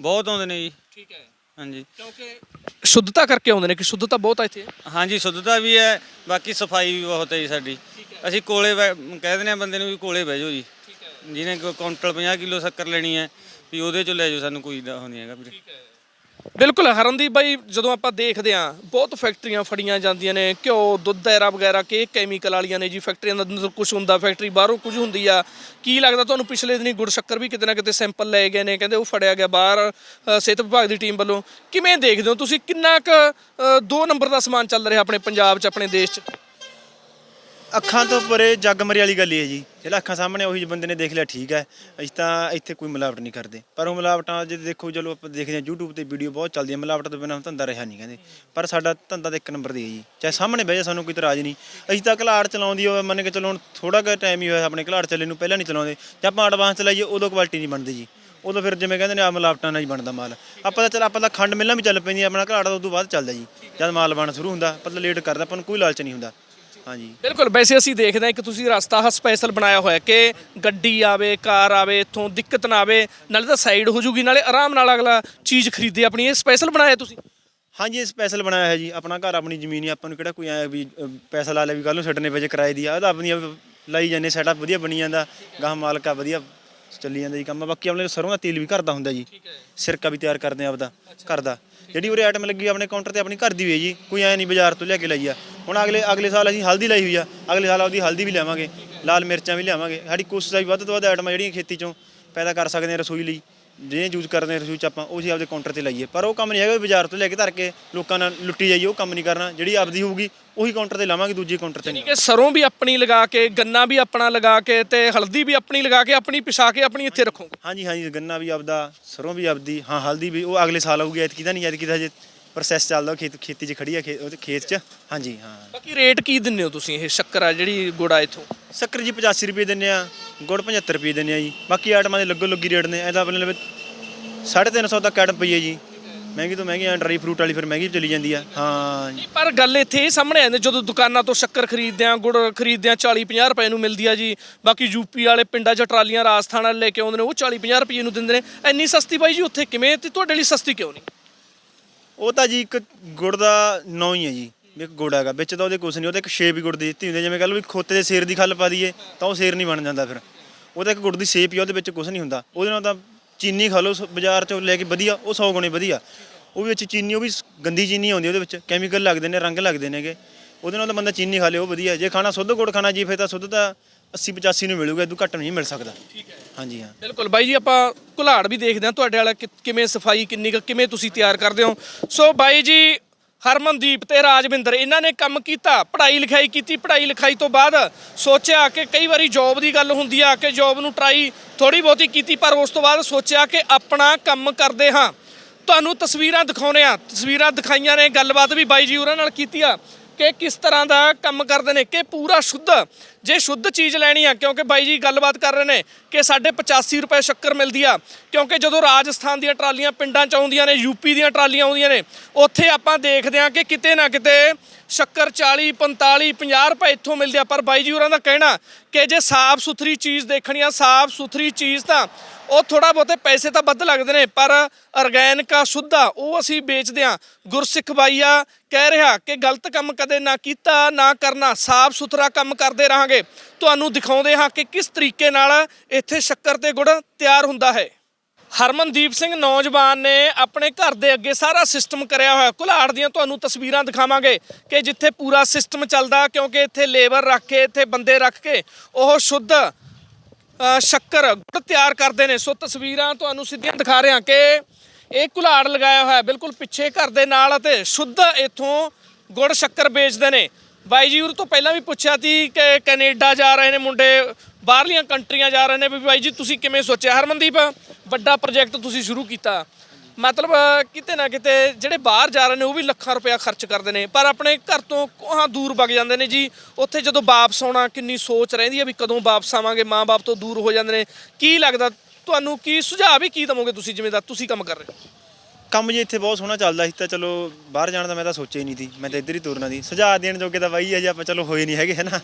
ਬਹੁਤ ਆਉਂਦੇ ਨੇ ਜੀ। ਠੀਕ ਹੈ। ਹਾਂਜੀ। ਕਿਉਂਕਿ ਸ਼ੁੱਧਤਾ ਕਰਕੇ ਆਉਂਦੇ ਨੇ ਕਿ ਸ਼ੁੱਧਤਾ ਬਹੁਤ ਆ ਇੱਥੇ। ਹਾਂਜੀ ਸ਼ੁੱਧਤਾ ਵੀ ਹੈ ਬਾਕੀ ਸਫ਼ਾਈ ਵੀ ਬਹੁਤ ਹੈ ਜੀ ਸਾਡੀ। ਅਸੀਂ ਕੋਲੇ ਬੈ- ਕਹਿ ਦਿੰਦੇ ਆ ਬੰਦੇ ਨੂੰ ਵੀ ਕੋਲੇ ਬਹਿ ਜਾਓ ਜੀ। ਜਿਹਨੇ ਕੋ ਕੁਇੰਟਲ 50 ਕਿਲੋ ਸ਼ੱਕਰ ਲੈਣੀ ਹੈ ਵੀ ਉਹਦੇ ਚੋਂ ਲੈ ਜਾਓ ਸਾਨੂੰ ਕੋਈ ਦਾ ਉਹ ਨਹੀਂ ਹੈਗਾ ਵੀਰੇ। ਬਿਲਕੁਲ ਹਰਨਦੀਪ ਬਾਈ ਜਦੋਂ ਆਪਾਂ ਦੇਖਦੇ ਆਂ ਬਹੁਤ ਫੈਕਟਰੀਆਂ ਫੜੀਆਂ ਜਾਂਦੀਆਂ ਨੇ ਘਿਓ ਦੁੱਧ ਐਰਾ ਵਗੈਰਾ ਕਿ ਕੈਮੀਕਲ ਵਾਲੀਆਂ ਨੇ ਜੀ ਫੈਕਟਰੀਆਂ ਦਾ ਅੰਦਰ ਕੁਝ ਹੁੰਦਾ ਫੈਕਟਰੀ ਬਾਹਰੋਂ ਕੁਝ ਹੁੰਦੀ ਆ। ਕੀ ਲੱਗਦਾ ਤੁਹਾਨੂੰ ਪਿਛਲੇ ਦਿਨੀ ਗੁੜ ਸ਼ੱਕਰ ਵੀ ਕਿਤੇ ਨਾ ਕਿਤੇ ਸੈਂਪਲ ਲਏ ਗਏ ਨੇ ਕਹਿੰਦੇ ਉਹ ਫੜਿਆ ਗਿਆ ਬਾਹਰ ਅ, ਸਿਹਤ ਵਿਭਾਗ ਦੀ ਟੀਮ ਵੱਲੋਂ। ਕਿਵੇਂ ਦੇਖਦੇ ਹੋ ਤੁਸੀਂ? ਕਿੰਨਾ ਕੁ ਅ, ਦੋ ਨੰਬਰ ਦਾ ਸਮਾਨ ਚੱਲ ਰਿਹਾ ਆਪਣੇ ਪੰਜਾਬ 'ਚ ਆਪਣੇ ਦੇਸ਼ 'ਚ? ਅੱਖਾਂ ਤੋਂ ਪਰੇ ਜੱਗ ਮਰੀ ਵਾਲੀ ਗੱਲ ਹੀ ਹੈ ਜੀ। ਜਿਹੜਾ ਅੱਖਾਂ ਸਾਹਮਣੇ ਉਹੀ ਬੰਦੇ ਨੇ ਦੇਖ ਲਿਆ, ਠੀਕ ਹੈ। ਅਸੀਂ ਤਾਂ ਇੱਥੇ ਕੋਈ ਮਿਲਾਵਟ ਨਹੀਂ ਕਰਦੇ। ਪਰ ਉਹ ਮਿਲਾਵਟਾਂ ਜੇ ਦੇਖੋ, ਚਲੋ ਆਪਾਂ ਦੇਖਦੇ ਹਾਂ, YouTube ਤੇ ਵੀਡੀਓ ਬਹੁਤ ਚੱਲਦੀ ਹੈ ਮਿਲਾਵਟ ਤੋਂ ਬਿਨਾਂ ਧੰਦਾ ਰਿਹਾ ਨਹੀਂ, ਕਹਿੰਦੇ। ਪਰ ਸਾਡਾ ਧੰਦਾ ਤਾਂ ਇੱਕ ਨੰਬਰ ਦੀ ਹੈ ਜੀ। ਚਾਹੇ ਸਾਹਮਣੇ ਬਹਿ ਜਾ ਸਾਨੂੰ ਕੋਈ ਇਤਰਾਜ਼ ਨਹੀਂ। ਅਸੀਂ ਤਾਂ ਘਲਾੜ ਚਲਾਉਂਦੀ ਹੋਵੇ ਮੰਨ ਕੇ ਚਲੋ ਹੁਣ ਥੋੜਾ ਕੁ ਟਾਈਮ ਹੀ ਹੋਇਆ ਆਪਣੇ ਘਲਾੜ ਚੱਲੇ ਨੂੰ, ਪਹਿਲਾਂ ਨਹੀਂ ਚਲਾਉਂਦੇ। ਜੇ ਆਪਾਂ ਐਡਵਾਂਸ ਚਲਾਈਏ, ਉਦੋਂ ਕੁਆਲਿਟੀ ਨਹੀਂ ਬਣਦੀ ਜੀ। ਉਦੋਂ ਫਿਰ ਜਿਵੇਂ ਕਹਿੰਦੇ ਨੇ ਆ ਮਿਲਾਵਟਾਂ ਨਾਲ ਹੀ ਬਣਦਾ ਮਾਲ। ਆਪਾਂ ਤਾਂ ਚਲ, ਆਪਾਂ ਤਾਂ ਖੰਡ ਮਿੱਲਾਂ ਵੀ ਚੱਲ ਪੈਂਦੀਆਂ, ਆਪਣਾ ਘਲਾੜ ਤੋਂ ਉਦੋਂ ਬਾਅਦ ਚੱਲਦਾ ਜੀ। ਜਦ ਮਾਲ ਬਣ ਸ਼ੁਰੂ ਹੁੰਦਾ, ਆਪਾਂ ਲੇਟ ਕਰਦਾ, ਆਪਾਂ ਨੂੰ ਕੋਈ ਲਾਲਚ ਨਹੀਂ ਹੁੰਦਾ। ਹਾਂਜੀ। ਬਿਲਕੁਲ ਵੈਸੇ ਅਸੀਂ ਦੇਖਦੇ ਹਾਂ ਇੱਕ ਤੁਸੀਂ ਰਸਤਾ ਹ ਸਪੈਸ਼ਲ ਬਣਾਇਆ ਹੋਇਆ ਕਿ ਗੱਡੀ ਆਵੇ ਕਾਰ ਆਵੇ ਇੱਥੋਂ ਦਿੱਕਤ ਨਾ ਆਵੇ ਨਾਲੇ ਤਾਂ ਸਾਈਡ ਹੋ ਜੂਗੀ ਨਾਲੇ ਆਰਾਮ ਨਾਲ ਅਗਲਾ ਚੀਜ਼ ਖਰੀਦੇ ਆਪਣੀ ਇਹ ਸਪੈਸ਼ਲ ਬਣਾਇਆ ਤੁਸੀਂ? ਹਾਂਜੀ ਇਹ ਸਪੈਸ਼ਲ ਬਣਾਇਆ ਹੈ ਜੀ। ਆਪਣਾ ਘਰ ਆਪਣੀ ਜ਼ਮੀਨ ਹੀ ਆਪਾਂ ਨੂੰ ਕਿਹੜਾ ਕੋਈ ਐ ਵੀ ਅ, ਪੈਸਾ ਲਾ ਲਿਆ ਵੀ ਕੱਲ ਨੂੰ ਛੱਡਣੇ ਵਜੇ ਕਿਰਾਏ ਦੀ ਆ ਉਹਦਾ ਆਪਣੀ ਆਪ ਲਾਈ ਜਾਂਦੇ ਸੈਟਅਪ ਵਧੀਆ ਬਣੀ ਜਾਂਦਾ ਗਾਹ ਮਾਲਕਾ ਵਧੀਆ ਚੱਲੀ ਜਾਂਦਾ ਜੀ ਕੰਮ। ਬਾਕੀ ਆਪਣੇ ਸਰੋਂ ਦਾ ਤੇਲ ਵੀ ਘਰ ਦਾ ਹੁੰਦਾ ਜੀ। ਸਿਰਕਾ ਵੀ ਤਿਆਰ ਕਰਦੇ ਆ ਆਪਦਾ ਘਰ ਦਾ। ਜਿਹੜੀ ਉਰੇ ਆਈਟਮ ਲੱਗੀ ਆਪਣੇ ਕਾਊਂਟਰ ਤੇ ਆਪਣੀ ਘਰ ਦੀ ਵੀ ਹੈ ਜੀ। ਕੋਈ ਐ ਨਹੀਂ ਬਾਜ਼ਾਰ ਤੋਂ ਲਿਆ ਕੇ ਲਈ ਆ। ਹੁਣ ਅਗਲੇ ਅਗਲੇ ਸਾਲ ਅਸੀਂ ਹਲਦੀ ਲਾਈ ਹੋਈ ਆ। ਅਗਲੇ ਸਾਲ ਆਪਦੀ ਹਲਦੀ ਵੀ ਲਿਆਵਾਂਗੇ। ਲਾਲ ਮਿਰਚਾਂ ਵੀ ਲਿਆਵਾਂਗੇ। ਸਾਡੀ ਕੋਸ਼ਿਸ਼ ਆ ਵੀ ਵੱਧ ਤੋਂ ਵੱਧ ਆਈਟਮਾਂ ਜਿਹੜੀਆਂ ਖੇਤੀ ਚੋਂ ਪੈਦਾ ਕਰ ਸਕਦੇ ਆ ਰਸੋਈ ਲਈ। ਜਿਹੜੇ ਯੂਜ਼ ਕਰਦੇ ਆ ਰਸੋਈ ਚ ਆਪਾਂ ਉਹ ਅਸੀਂ ਆਪਦੇ ਕਾਊਂਟਰ ਤੇ ਲਾਈਏ। ਪਰ ਉਹ ਕੰਮ ਨਹੀਂ ਹੈਗਾ ਵੀ ਬਾਜ਼ਾਰ ਤੋਂ ਲੈ ਕੇ ਧਰ ਕੇ ਲੋਕਾਂ ਨਾਲ ਲੁੱਟੀ ਜਾਈਏ। ਉਹ ਕੰਮ ਨਹੀਂ ਕਰਨਾ। ਜਿਹੜੀ ਆਪਦੀ ਹੋਊਗੀ ਉਹੀ ਕਾਊਂਟਰ ਤੇ ਲਾਵਾਂਗੇ ਦੂਜੀ ਕਾਊਂਟਰ ਤੇ ਨਹੀਂ ਕਿ ਸਰੋਂ ਵੀ ਆਪਣੀ ਲਗਾ ਕੇ ਗੰਨਾ ਵੀ ਆਪਣਾ ਲਗਾ ਕੇ ਤੇ ਹਲਦੀ ਵੀ ਆਪਣੀ ਲਗਾ ਕੇ ਆਪਣੀ ਪਿਛਾ ਕੇ ਆਪਣੀ ਇੱਥੇ ਰੱਖੋਗੇ? ਹਾਂਜੀ ਹਾਂਜੀ ਗੰਨਾ ਵੀ ਆਪਦਾ ਸਰੋਂ ਵੀ ਆਪਦੀ ਹਾਂ ਹਲਦੀ ਵੀ ਉਹ ਅਗਲੇ ਸਾਲ ਆਊਗੀ ਐਤਕੀ ਤਾਂ ਨਹੀਂ ਐਤਕੀ ਤਾਂ ਹਜੇ ਪ੍ਰੋਸੈਸ ਚੱਲਦਾ ਖੇਤ ਖੇਤੀ 'ਚ ਖੜੀ ਆ ਖੇ- ਉਹਦੇ ਖੇਤ 'ਚ। ਹਾਂਜੀ ਹਾਂ। ਬਾਕੀ ਰੇਟ ਕੀ ਦਿੰਦੇ ਹੋ ਤੁਸੀਂ ਇਹ ਸ਼ੱਕਰ ਆ ਜਿਹੜੀ ਗੁੜਾ ਇੱਥੋਂ? ਸ਼ੱਕਰ ਜੀ 85 ਰੁਪਏ ਦਿੰਨੇ ਆ ਗੁੜ 75 ਰੁਪਏ ਦਿੰਨੇ ਆ ਜੀ। ਬਾਕੀ ਆਈਟਮਾਂ ਦੇ ਲੱਗੋ ਲੱਗੀ ਰੇਟ ਨੇ ਐਦਾ ਆਪਣੇ ਲਵੇ 350 ਤੱਕ ਆਈਟਮ ਪਈ ਹੈ ਜੀ। ਮਹਿੰਗੀ ਤੋਂ ਮਹਿੰਗੀ ਆ ਡਰਾਈ ਫਰੂਟ ਵਾਲੀ ਫਿਰ ਮਹਿੰਗੀ ਚਲੀ ਜਾਂਦੀ ਆ। ਹਾਂ ਜੀ। ਪਰ ਗੱਲ ਇੱਥੇ ਇਹ ਸਾਹਮਣੇ ਆਉਂਦੀ ਜਦੋਂ ਦੁਕਾਨਾਂ ਤੋਂ ਸ਼ੱਕਰ ਖਰੀਦਦੇ ਆ ਗੁੜ ਖਰੀਦਦੇ ਆ 40 50 ਰੁਪਏ ਨੂੰ ਮਿਲਦੀ ਆ ਜੀ। ਬਾਕੀ ਯੂਪੀ ਵਾਲੇ ਪਿੰਡਾਂ 'ਚ ਟਰਾਲੀਆਂ ਰਾਜਸਥਾਨ ਵਾਲੇ ਲੈ ਕੇ ਆਉਂਦੇ ਨੇ ਉਹ 40 50 ਰੁਪਏ ਨੂੰ ਦਿੰਦੇ ਨੇ। ਇੰਨੀ ਸਸਤੀ ਬਾਈ ਜੀ ਉੱਥੇ ਕਿਵੇਂ? ਤੇ ਤੁਹਾਡੇ ਲਈ ਸਸਤੀ ਕਿਉਂ ਨਹੀਂ? ਉਹ ਤਾਂ ਜੀ ਇੱਕ ਗੁੜ ਦਾ ਨਾਂ ਹੀ ਹੈ ਜੀ। ਵੀ ਇੱਕ ਗੁੜ ਹੈਗਾ ਵਿੱਚ ਤਾਂ ਉਹਦੇ ਕੁਛ ਨਹੀਂ ਉਹਦੇ ਇੱਕ ਸ਼ੇਪ ਹੀ ਗੁੜ ਦੀ ਦਿੱਤੀ ਹੁੰਦੀ ਹੈ। ਜਿਵੇਂ ਕਹ ਲਓ ਵੀ ਖੋਤੇ ਦੇ ਸੇਰ ਦੀ ਖੱਲ ਪਾ ਦਈਏ ਤਾਂ ਉਹ ਸੇਰ ਨਹੀਂ ਬਣ ਜਾਂਦਾ ਫਿਰ। ਉਹਦਾ ਇੱਕ ਗੁੜ ਦੀ ਸ਼ੇਪ ਹੀ ਆ, ਉਹਦੇ ਵਿੱਚ ਕੁਛ ਨਹੀਂ ਹੁੰਦਾ। ਉਹਦੇ ਨਾਲ ਤਾਂ ਚੀਨੀ ਖਾ ਲਓ ਸ- ਬਾਜ਼ਾਰ ਚੋਂ ਲੈ ਕੇ ਵਧੀਆ ਉਹ 100 ਗੁਣੇ ਵਧੀਆ। ਉਹ ਵਿੱਚ ਚੀਨੀ ਉਹ ਵੀ ਗੰਦੀ ਚੀਨੀ ਆਉਂਦੀ ਉਹਦੇ ਵਿੱਚ ਕੈਮੀਕਲ ਲੱਗਦੇ ਨੇ ਰੰਗ ਲੱਗਦੇ ਨੇਗੇ। ਉਹਦੇ ਨਾਲ ਤਾਂ ਬੰਦਾ ਚੀਨੀ ਖਾ ਲੇ ਉਹ ਵਧੀਆ। ਜੇ ਖਾਣਾ ਸੁੱਧ ਗੁੜ ਖਾਣਾ ਜੀ ਫਿਰ ਤਾਂ ਸੁੱਧ ਤਾਂ 80 85 ਨੂੰ ਮਿਲੂਗਾ ਇਦੋਂ ਘੱਟ ਨਹੀਂ ਮਿਲ ਸਕਦਾ। ਠੀਕ ਹੈ। ਹਾਂਜੀ ਹਾਂ। ਬਿਲਕੁਲ। ਬਾਈ ਜੀ ਆਪਾਂ ਕੁਲਾੜ ਵੀ ਦੇਖਦੇ ਹਾਂ ਤੁਹਾਡੇ ਵਾਲਾ ਕਿਵੇਂ ਸਫ਼ਾਈ ਕਿੰਨੀ ਕਿਵੇਂ ਤੁਸੀਂ ਤਿਆਰ ਕਰਦੇ ਹੋ। ਸੋ ਬਾਈ ਜੀ ਹਰਮਨਦੀਪ ਤੇ ਰਾਜਵਿੰਦਰ ਇਹਨਾਂ ਨੇ ਕੰਮ ਕੀਤਾ ਪੜ੍ਹਾਈ ਲਿਖਾਈ ਕੀਤੀ। ਪੜ੍ਹਾਈ ਲਿਖਾਈ ਤੋਂ ਬਾਅਦ ਸੋਚਿਆ ਕਿ ਕਈ ਵਾਰੀ ਜੌਬ ਦੀ ਗੱਲ ਹੁੰਦੀ ਆ ਕਿ ਜੌਬ ਨੂੰ ਟਰਾਈ ਥੋੜੀ ਬਹੁਤੀ ਕੀਤੀ ਪਰ ਉਸ ਤੋਂ ਬਾਅਦ ਸੋਚਿਆ ਕਿ ਆਪਣਾ ਕੰਮ ਕਰਦੇ ਹਾਂ। ਤੁਹਾਨੂੰ ਤਸਵੀਰਾਂ ਦਿਖਾਉਨੇ ਆ। ਤਸਵੀਰਾਂ ਦਿਖਾਈਆਂ ਨੇ, ਗੱਲਬਾਤ ਵੀ ਬਾਈ ਜੀ ਉਹਨਾਂ ਨਾਲ ਕੀਤੀ ਆ ਕਿ ਕਿਸ ਤਰ੍ਹਾਂ ਦਾ ਕੰਮ ਕਰਦੇ ਨੇ, ਕਿ ਪੂਰਾ ਸ਼ੁੱਧ, ਜੇ ਸ਼ੁੱਧ ਚੀਜ਼ ਲੈਣੀ ਆ, ਕਿਉਂਕਿ ਬਾਈ ਜੀ ਗੱਲਬਾਤ ਕਰ ਰਹੇ ਨੇ ਕਿ ਸਾਡੇ 85 ਰੁਪਏ ਸ਼ੱਕਰ ਮਿਲਦੀ ਆ, ਕਿਉਂਕਿ ਜਦੋਂ ਰਾਜਸਥਾਨ ਦੀਆਂ ਟਰਾਲੀਆਂ ਪਿੰਡਾਂ ਚ ਆਉਂਦੀਆਂ ਨੇ ਯੂਪੀ ਦੀਆਂ ਟਰਾਲੀਆਂ ਆਉਂਦੀਆਂ ਨੇ, ਉੱਥੇ ਆਪਾਂ ਦੇਖਦੇ ਆ ਕਿ ਕਿਤੇ ਨਾ ਕਿਤੇ ਸ਼ੱਕਰ 40 45 50 ਰੁਪਏ ਇੱਥੋਂ ਮਿਲਦੇ ਆ। ਪਰ ਬਾਈ ਜੀ ਹੋਰਾਂ ਦਾ ਕਹਿਣਾ ਕਿ ਜੇ ਸਾਫ਼ ਸੁਥਰੀ ਚੀਜ਼ ਦੇਖਣੀ ਆ ਸਾਫ਼ ਸੁਥਰੀ ਚੀਜ਼ ਤਾਂ ਉਹ ਥੋੜਾ ਬਹੁਤੇ ਪੈਸੇ ਤਾਂ ਵੱਧ ਲੱਗਦੇ ਨੇ, ਪਰ ਆਰਗੈਨਿਕ ਆ ਸ਼ੁੱਧ ਆ ਉਹ ਅਸੀਂ ਵੇਚਦੇ ਆ ਗੁਰਸਿੱਖ ਬਾਈਆ ਕਹਿ ਰਿਹਾ ਕਿ ਗਲਤ ਕੰਮ ਕਦੇ ਨਾ ਕੀਤਾ, ਨਾ ਕਰਨਾ, ਸਾਫ਼ ਸੁਥਰਾ ਕੰਮ ਕਰਦੇ ਰਹਾਂਗੇ। ਤੁਹਾਨੂੰ ਦਿਖਾਉਂਦੇ ਹਾਂ ਕਿ ਕਿਸ ਤਰੀਕੇ ਨਾਲ ਇੱਥੇ ਸ਼ੱਕਰ ਤੇ ਗੁੜ ਤਿਆਰ ਹੁੰਦਾ ਹੈ। ਹਰਮਨਦੀਪ ਸਿੰਘ ਨੌਜਵਾਨ ਨੇ ਆਪਣੇ ਘਰ ਦੇ ਅੱਗੇ ਸਾਰਾ ਸਿਸਟਮ ਕਰਿਆ ਹੋਇਆ। ਕੁਲਾੜ ਦੀਆਂ ਤੁਹਾਨੂੰ ਤਸਵੀਰਾਂ ਦਿਖਾਵਾਂਗੇ ਕਿ ਜਿੱਥੇ ਪੂਰਾ ਸਿਸਟਮ ਚੱਲਦਾ, ਕਿਉਂਕਿ ਇੱਥੇ ਲੇਬਰ ਰੱਖ ਕੇ, ਇੱਥੇ ਬੰਦੇ ਰੱਖ ਕੇ ਉਹ ਸ਼ੁੱਧ ਸ਼ੱਕਰ ਗੁੜ ਤਿਆਰ ਕਰਦੇ ਨੇ। ਸੋ ਤਸਵੀਰਾਂ ਤੁਹਾਨੂੰ ਸਿੱਧੀਆਂ ਦਿਖਾ ਰਿਹਾ ਕਿ ਇਹ ਕੁਲਾੜ ਲਗਾਇਆ ਹੋਇਆ ਬਿਲਕੁਲ ਪਿੱਛੇ ਘਰ ਦੇ ਨਾਲ ਅਤੇ ਸ਼ੁੱਧ ਇਥੋਂ ਗੁੜ ਸ਼ੱਕਰ ਵੇਚਦੇ ਨੇ। ਬਾਈ ਜੀ ਉਹ ਤੋਂ ਪਹਿਲਾਂ ਵੀ ਪੁੱਛਿਆ ਸੀ ਕਿ ਕੈਨੇਡਾ ਜਾ ਰਹੇ ਨੇ ਮੁੰਡੇ, ਬਾਹਰਲੀਆਂ ਕੰਟਰੀਆਂ ਜਾ ਰਹੇ ਨੇ। ਵੀ ਬਾਈ ਜੀ, ਤੁਸੀਂ ਕਿਵੇਂ ਸੋਚਿਆ? ਹਰਮਨਦੀਪ, ਵੱਡਾ ਪ੍ਰੋਜੈਕਟ ਤੁਸੀਂ ਸ਼ੁਰੂ ਕੀਤਾ। ਮਤਲਬ, ਕਿਤੇ ਨਾ ਕਿਤੇ ਜਿਹੜੇ ਬਾਹਰ ਜਾ ਰਹੇ ਨੇ, ਉਹ ਵੀ ਲੱਖਾਂ ਰੁਪਇਆ ਖਰਚ ਕਰਦੇ ਨੇ। ਪਰ ਆਪਣੇ ਘਰ ਤੋਂ ਕੋਹਾਂ ਦੂਰ ਵਗ ਜਾਂਦੇ ਨੇ ਜੀ। ਉੱਥੇ ਜਦੋਂ ਵਾਪਸ ਆਉਣਾ, ਕਿੰਨੀ ਸੋਚ ਰਹਿੰਦੀ ਹੈ ਵੀ ਕਦੋਂ ਵਾਪਸ ਆਵਾਂਗੇ ਮਾਂ-ਬਾਪ ਤੋਂ ਦੂਰ ਹੋ ਜਾਂਦੇ ਨੇ। ਕੀ ਲੱਗਦਾ, ਤੁਹਾਨੂੰ ਕੀ ਸੁਝਾਅ ਵੀ ਕੀ ਦਵੋਗੇ ਤੁਸੀਂ ਜਿਵੇਂ ਦਾ ਤੁਸੀਂ ਕੰਮ ਕਰ ਰਹੇ ਹੋ? ਕੰਮ ਜੀ ਇੱਥੇ ਬਹੁਤ ਸੋਹਣਾ ਚੱਲਦਾ ਸੀ, ਤਾਂ ਚਲੋ ਬਾਹਰ ਜਾਣ ਦਾ ਮੈਂ ਤਾਂ ਸੋਚਿਆ ਹੀ ਨਹੀਂ ਸੀ। ਮੈਂ ਤਾਂ ਇੱਧਰ ਹੀ ਤੁਰਨਾ ਸੀ। ਸੁਝਾਅ ਦੇਣ ਜੋਗੇ ਤਾਂ ਬਾਈ ਹੈ ਜੀ, ਆਪਾਂ ਚਲੋ ਹੋਏ ਨਹੀਂ ਹੈਗੇ ਹਨਾ